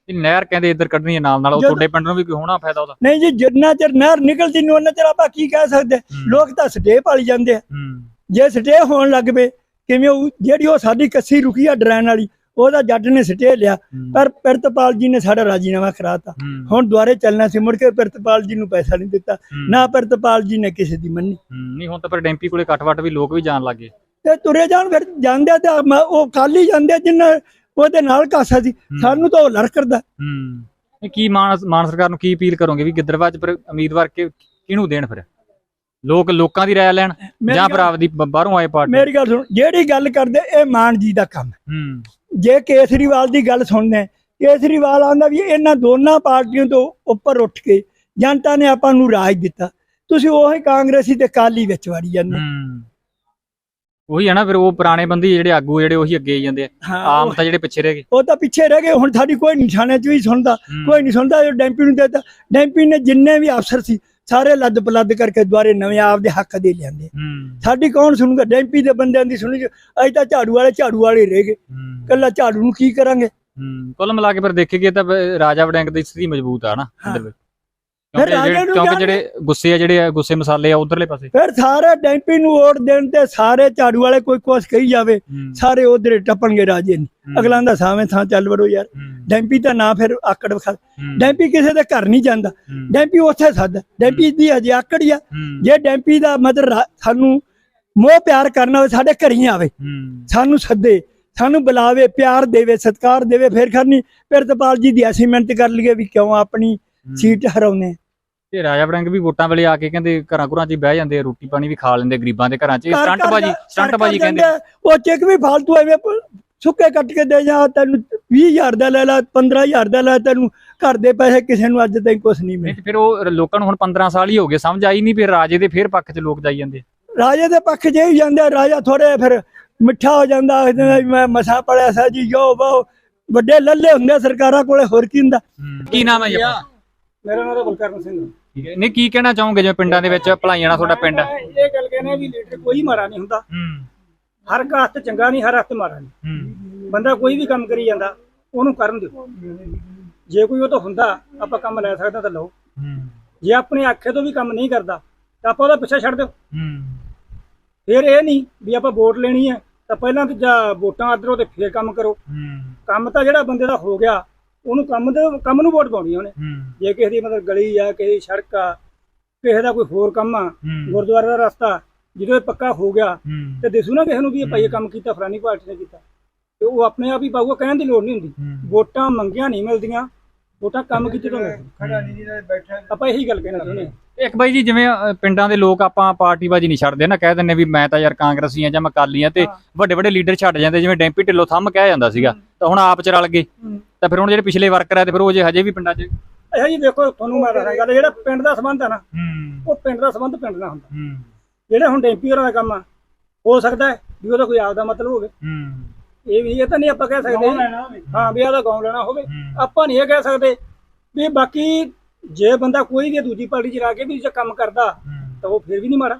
ਇਹ ਨਹਿਰ ਕਹਿੰਦੇ ਇੱਧਰ ਕੱਢਣੀ ਹੈ ਨਾਲ ਨਾਲ ਉਹ ਜਦੋਂ- ਤੁਹਾਡੇ ਪਿੰਡ ਨੂੰ ਵੀ ਕੋਈ ਹੋਣਾ ਫਾਇਦਾ ਉਹਦਾ? ਨਹੀਂ ਜੀ ਜਿੰਨਾ ਚਿਰ ਨਹਿਰ ਨਿਕਲਦੀ ਨਹੀਂ ਉਹਨਾਂ ਚਿਰ ਆਪਾਂ ਕੀ ਕਹਿ ਸਕਦੇ? ਲੋਕ ਤਾਂ ਸਟੇ ਪਾਲੀ ਜਾਂਦੇ ਆ। ਹੂੰ। ਜੇ ਸਟੇ ਹੋਣ ਲੱਗ ਪਏ ਕਿਵੇਂ ਉਹ ਜਿਹੜੀ ਉਹ ਸਾਡੀ ਕੱਸੀ ਰੁਕੀ ਆ ਡਰੈਨ ਵਾਲੀ ਉਹਦਾ ਜੱਜ ਨੇ ਸਟੇ ਲਿਆ। ਹੂੰ, ਪਰ ਪ੍ਰਿਤਪਾਲ ਜੀ ਨੇ ਸਾਡਾ ਰਾਜੀਨਾਮਾ ਕਰਾਤਾ। ਹੂੰ, ਹੁਣ ਦੁਆਰੇ ਚੱਲਣਾ ਸੀ ਮੁੜ ਕੇ ਪ੍ਰਿਤਪਾਲ ਜੀ ਨੂੰ ਪੈਸਾ ਨਹੀਂ ਦਿੱਤਾ। ਹੂੰ, ਨਾ ਪ੍ਰਿਤਪਾਲ ਜੀ ਨੇ ਕਿਸੇ ਦੀ ਮੰਨੀ। ਹੂੰ, ਨਹੀਂ ਹੁਣ ਤਾਂ ਪਰ ਡੈਂਪੀ ਕੋਲੇ ਘੱਟ-ਵੱਟ ਵੀ ਲੋਕ ਵੀ ਜਾਣ ਲੱਗੇ ਤੇ ਤੁਰੇ ਜਾਣ ਫਿਰ ਜਾਂਦੇ ਆ ਤੇ ਮ- ਉਹ ਕਾਲੀ ਜਾਂਦੇ ਆ ਜਿੰਨਾ ਉਹਦੇ ਨਾਲ ਕਾਸਾ ਸੀ ਸਾਨੂੰ ਤਾਂ ਉਹ ਲੜ ਕਰਦਾ ਹੂੰ। ਕੀ ਮਾਨ ਮਾਨ ਸਰਕਾਰ ਨੂੰ ਕੀ ਅਪੀਲ ਕਰੋਗੇ ਵੀ ਗਿੱਦੜਵਾ ਚ ਫਿਰ ਉਮੀਦਵਾਰ ਕਿਹਨੂੰ ਦੇਣ ਫਿਰ? ਲੋਕ ਲੋਕਾਂ ਦੀ ਰਾਏ ਲੈਣ ਜਾਂ ਫਿਰ ਆਪਦੀ ਬਾਹਰੋਂ ਆਏ ਪਾਰਟੀ? ਮੇਰੀ ਗੱਲ ਸੁਣ। ਜਿਹੜੀ ਗੱਲ ਕਰਦੇ ਇਹ ਮਾਨ ਜੀ ਦਾ ਕੰਮ ਹੈ। ਜੇ ਕੇਸਰੀਵਾਲ ਦੀ ਗੱਲ ਸੁਣਦੇ ਹਾਂ, ਕੇਸਰੀਵਾਲ ਆਂਦਾ ਵੀ ਇਹਨਾਂ ਦੋਨਾਂ ਪਾਰਟੀਆਂ ਤੋਂ ਉੱਪਰ ਉੱਠ ਕੇ ਜਨਤਾ ਨੇ ਆਪਾਂ ਨੂੰ ਰਾਜ ਦਿੱਤਾ। ਤੁਸੀਂ ਉਹੀ ਕਾਂਗਰਸੀ ਤੇ ਕਾਲੀ ਵਿੱਚ ਵੜੀ ਜਾਂਦੇ ਉਹੀ ਹੈ ਨਾ ਫਿਰ ਉਹ ਪੁਰਾਣੇ ਬੰਦੀ ਜਿਹੜੇ ਆਗੂ ਜਿਹੜੇ ਉਹੀ ਅੱਗੇ ਜਾਂਦੇ ਆ। ਆਮ ਤਾਂ ਜਿਹੜੇ ਪਿੱਛੇ ਰਹਿ ਗਏ। ਉਹ ਤਾਂ ਪਿੱਛੇ ਰਹਿ ਗਏ ਹੁਣ ਸਾਡੀ ਕੋਈ ਨਿਸ਼ਾਨੇ ਚ ਵੀ ਸੁਣਦਾ ਕੋਈ ਨਹੀਂ ਸੁਣਦਾ ਜੋ ਡੈਂਪੀ ਨੂੰ ਦੇਤਾ। ਡੈਂਪੀ ਨੇ ਜਿੰਨੇ ਵੀ ਅਫਸਰ ਸੀ ਸਾਰੇ ਲੱਦ ਪਲੱਦ ਕਰਕੇ ਦੁਆਰੇ ਨਵੇਂ ਆਪਦੇ ਹੱਕ ਦੇ ਲਿਆਂਦੇ। ਸਾਡੀ ਕੌਣ ਸੁਣੂਗਾ? ਡੈਂਪੀ ਦੇ ਬੰਦਿਆਂ ਦੀ ਸੁਣੀ ਅਜੇ ਤਾਂ ਝਾੜੂ ਵਾਲੇ ਝਾੜੂ ਵਾਲੇ ਰਹਿ ਗਏ। ਕੱਲਾ ਝਾੜੂ ਨੂੰ ਕੀ ਕਰਾਂਗੇ? ਕੁੱਲ ਮਿਲਾ ਕੇ ਫਿਰ ਦੇਖੀਏ ਤਾਂ ਰਾਜਾ ਵੜਿੰਗ ਦੀ ਸਥਿਤੀ ਮਜ਼ਬੂਤ ਆ ਨਾ ਅੰਦਰ ਵਿੱਚ ਕਿਉਂਕਿ ਰਾਜੇ ਜਿਹੜੇ ਨੂੰ ਕਿਉਂਕਿ ਜਾਣ- ਜਿਹੜੇ ਗੁੱਸੇ ਆ ਜਿਹੜੇ ਆ ਗੁੱਸੇ ਮਸਾਲੇ ਆ ਉਧਰਲੇ ਪਾਸੇ। ਫਿਰ ਸਾਰੇ ਡੈਂਪੀ ਨੂੰ ਵੋਟ ਦੇਣ ਤੇ ਸਾਰੇ ਝਾੜੂ ਵਾਲੇ ਕੋਈ ਕੁਛ ਕਹੀ ਜਾਵੇ ਹੂੰ, ਸਾਰੇ ਉਧਰੇ ਟੱਪਣਗੇ ਰਾਜੇ ਨੂੰ। ਅਗਲਾਂ ਦਾ ਸਾਵੇਂ ਥਾਂ ਚੱਲ ਵੜੋ ਯਾਰ। ਹੂੰ, ਡੈਂਪੀ ਤਾਂ ਨਾ ਫਿਰ ਆਕੜ ਵਿਖਾ ਹੂੰ, ਡੈਂਪੀ ਕਿਸੇ ਦੇ ਘਰ ਨਹੀਂ ਜਾਂਦਾ। ਹੂੰ, ਡੈਂਪੀ ਉੱਥੇ ਸੱਦ। ਡੈਂਪੀ ਦੀ ਅਜੇ ਆਕੜ ਆ। ਹੂੰ, ਜੇ ਡੈਂਪੀ ਦਾ ਮਤਲਬ ਰਾ- ਸਾਨੂੰ ਮੋਹ ਪਿਆਰ ਕਰਨਾ ਹੋਵੇ ਸਾਡੇ ਘਰ ਹੀ ਆਵੇ। ਹੂੰ, ਸਾਨੂੰ ਸੱਦੇ ਸਾਨੂੰ ਬੁਲਾਵੇ ਪਿਆਰ ਦੇਵੇ ਸਤਿਕਾਰ ਦੇਵੇ ਫਿਰ ਖਰਨੀ ਪਿਰਤਪਾਲ ਜੀ ਦੀ ਐਸੀ ਮਿਹਨਤ ਕਰ ਲਈਏ ਵੀ ਕਿਉਂ ਆਪਣੀ ਸੀਟ ਹਰਾਉਨੇ ਤੇ ਰਾਜਾ ਵੜਿੰਗ ਵੀ ਵੋਟਾਂ ਵੇਲੇ ਆ ਕੇ ਕਹਿੰਦੇ ਘਰਾਂ ਘਰਾਂ 'ਚ ਹੀ ਬਹਿ ਜਾਂਦੇ ਆ ਰੋਟੀ ਪਾਣੀ ਵੀ ਖਾ ਲੈਂਦੇ ਗਰੀਬਾਂ ਦੇ ਘਰਾਂ 'ਚ। ਇਹ ਘਰ ਸਟੰਟ ਘਰ ਬਾਜੀ ਜਾ- ਸਟੰਟ ਘਰ ਬਾਜੀ ਘਰ ਕਹਿੰਦੇ। ਆ, ਉਹ ਚੈੱਕ ਵੀ ਫਾਲਤੂ ਐਵੇਂ ਪ- ਸੁੱਕੇ ਕੱਟ ਕੇ ਦੇ ਜਾ ਤੈਨੂੰ 20000 ਦਾ ਲੈ ਲਾ 15000 ਦਾ ਲੈ ਤੈਨੂੰ ਘਰ ਦੇ ਪੈਸੇ ਕਿਸੇ ਨੂੰ ਅੱਜ ਤਾਈਂ ਕੁਝ ਨਹੀਂ ਨਹੀਂ ਮਿਲੇ ਤੇ ਫਿਰ ਉਹ ਲੋਕਾਂ ਨੂੰ ਹੁਣ 15 ਸਾਲ ਹੀ ਹੋ ਗਏ ਸਮਝ ਆਈ ਨਹੀਂ ਫਿਰ ਰਾਜੇ ਦੇ ਫਿਰ ਪੱਖ 'ਚ ਲੋਕ ਜਾਈ ਜਾਂਦੇ ਰਾਜੇ ਦੇ ਪੱਖ 'ਚ ਹੀ ਜਾਂਦੇ ਆ, ਰਾਜਾ ਥੋੜੇ ਫਿਰ ਮਿੱਠਾ ਹੋ ਜਾਂਦਾ ਆਖਦੇ ਨੇ ਵੀ ਮੈਂ ਮਸਾ ਪੜਿਆ ਸਾ ਜੀ ਜੋ ਬਹੁ ਵੱਡੇ ਲੱਲੇ ਹੁੰਦੇ ਆ ਸਰਕਾਰਾਂ ਕੋਲੇ ਹੋਰ ਕੀ ਹੁੰਦਾ? ਕੀ ਨਾਮ ਹੈ ਜੀ ਆਪਣਾ? ਮੇਰਾ ਨਾਮ ਬਲਕਰਨ ਸਿੰਘ ਠੀਕ ਹੈ। ਨਹੀਂ ਕੀ ਕਹਿਣਾ ਚਾਹੋਗੇ ਜਿਵੇਂ ਪਿੰਡਾਂ ਦੇ ਵਿੱਚ ਭਲਾਈਆਂ ਨਾਲ ਤੁਹਾਡਾ ਪਿੰਡ ਹੈ? ਇਹ ਗੱਲ ਕਹਿੰਦੇ ਵੀ ਲੀਡਰ ਕੋਈ ਮਾੜਾ ਨਹੀਂ ਹੁੰਦਾ। ਹਰ ਕਾਸਤ ਚੰਗਾ ਨਹੀਂ ਹਰ ਹੱਥ ਮਾੜਾ ਨਹੀਂ। ਬੰਦਾ ਕੋਈ ਵੀ ਕੰਮ ਕਰੀ ਜਾਂਦਾ ਉਹਨੂੰ ਕਰਨ ਦਿਓ। ਜੇ ਕੋਈ ਉਹ ਤਾਂ ਹੁੰਦਾ ਆਪਾਂ ਕੰਮ ਲੈ ਸਕਦੇ ਤਾਂ ਲਓ। ਜੇ ਆਪਣੇ ਆਖੇ ਤੋਂ ਵੀ ਕੰਮ ਨਹੀਂ ਕਰਦਾ ਤਾਂ ਆਪਾਂ ਉਹਦਾ ਪਿੱਛਾ ਛੱਡ ਦਿਓ। ਫਿਰ ਇਹ ਨਹੀਂ ਵੀ ਆਪਾਂ ਵੋਟ ਲੈਣੀ ਹੈ ਤਾਂ ਪਹਿਲਾਂ ਤੇ ਜਾਂ ਵੋਟਾਂ ਆਦਰੋ ਤੇ ਫਿਰ ਕੰਮ ਕਰੋ। ਕੰਮ ਤਾਂ ਜਿਹੜਾ ਬੰਦੇ ਦਾ ਹੋ ਗਿਆ ਉਹਨੂੰ ਕੰਮ ਦੇ ਕੰਮ ਨੂੰ ਵੋਟ ਪਾਉਣੀ ਆ ਉਹਨੇ। ਜੇ ਕਿਸੇ ਦੀ ਮਤਲਬ ਗਲੀ ਆ ਕਿਸੇ ਦੀ ਸੜਕ ਆ ਕਿਸੇ ਦਾ ਕੋਈ ਹੋਰ ਕੰਮ ਆ ਗੁਰਦੁਆਰੇ ਦਾ ਰਸਤਾ ਜਦੋਂ ਇਹ ਪੱਕਾ ਹੋ ਗਿਆ ਤੇ ਦਿਸੂ ਨਾ ਕਿਸੇ ਨੂੰ ਵੀ ਇਹ ਭਾਈ ਇਹ ਕੰਮ ਕੀਤਾ ਫਲਾਨੀ ਪਾਰਟੀ ਨੇ ਕੀਤਾ। ਤੇ ਉਹ ਆਪਣੇ ਆਪ ਹੀ ਪਾਊਗਾ ਕਹਿਣ ਦੀ ਲੋੜ ਨਹੀਂ ਹੁੰਦੀ। ਵੋਟਾਂ ਮੰਗੀਆਂ ਨਹੀਂ ਮਿਲਦੀਆਂ। ਵੋਟਾਂ ਕੰਮ ਕੀਤੇ ਤੋਂ ਮਿਲਦੀਆਂ ਆਪਾਂ ਇਹੀ ਗੱਲ ਕਹਿਣਾ ਚਾਹੁੰਦੇ ਹਾਂ। ਇੱਕ ਬਾਈ ਜੀ ਜਿਵੇਂ ਅ, ਪਿੰਡਾਂ ਦੇ ਲੋਕ ਆਪਾਂ ਪਾਰਟੀਬਾਜੀ ਨਹੀਂ ਛੱਡਦੇ ਨਾ ਕਹਿ ਦਿੰਦੇ ਵੀ ਮੈਂ ਤਾਂ ਯਾਰ ਕਾਂਗਰਸੀ ਆ ਜਾਂ ਮੈਂ ਅਕਾਲੀ ਆ ਤੇ ਵੱਡੇ ਵੱਡੇ ਲੀਡਰ ਛੱਡ ਜਾਂਦੇ ਜਿਵੇਂ ਡੈਂਪੀ ਢਿੱਲੋਂ ਥੰਮ ਕਹਿ ਜਾਂਦਾ ਸੀਗਾ ਤਾਂ ਹੁਣ ਆਪ ਚ ਰਲ ਗਏ। ਤਾਂ ਫਿਰ ਹੁਣ ਜਿਹੜੇ ਪਿਛਲੇ ਵਰਕਰ ਆ ਤੇ ਫਿਰ ਉਹ ਜੇ ਹਜੇ ਵੀ ਪਿੰਡਾਂ 'ਚ? ਅੱਛਾ ਜੀ ਦੇਖੋ ਤੁਹਾਨੂੰ ਮੈਂ ਦੱਸਾਂ ਗੱਲ ਜਿਹੜਾ ਪਿੰਡ ਦਾ ਸੰਬੰਧ ਆ ਨਾ ਹੂੰ। ਉਹ ਪਿੰਡ ਦਾ ਸੰਬੰਧ ਪਿੰਡ ਨਾਲ ਹੁੰਦਾ। ਹੂੰ। ਜਿਹੜਾ ਹੁਣ ਡੈਂਪੀ ਹੋਰਾਂ ਦਾ ਕੰਮ ਆ ਹੋ ਸਕਦਾ ਹੈ ਵੀ ਉਹਦਾ ਕੋਈ ਆਪਦਾ ਮਤਲਬ ਹੋਵੇ। ਹੂੰ। ਇਹ ਵੀ ਇਹ ਤਾਂ ਨਹੀਂ ਆਪਾਂ ਕਹਿ ਸਕਦੇ। ਹਾਂ ਵੀ ਉਹਦਾ ਗਾਉਂ ਲੈਣਾ ਹੋਵੇ। ਆਪਾਂ ਨਹੀਂ ਇਹ ਕਹਿ ਸਕਦੇ ਵੀ ਬਾਕੀ ਜੇ ਬੰਦਾ ਕੋਈ ਵੀ ਦੂਜੀ ਪਾਰਟੀ ਚ ਲਾ ਕੇ ਵੀ ਜੇ ਕੰਮ ਕਰਦਾ ਤਾਂ ਉਹ ਫਿਰ ਵੀ ਨਹੀਂ ਮਾੜਾ।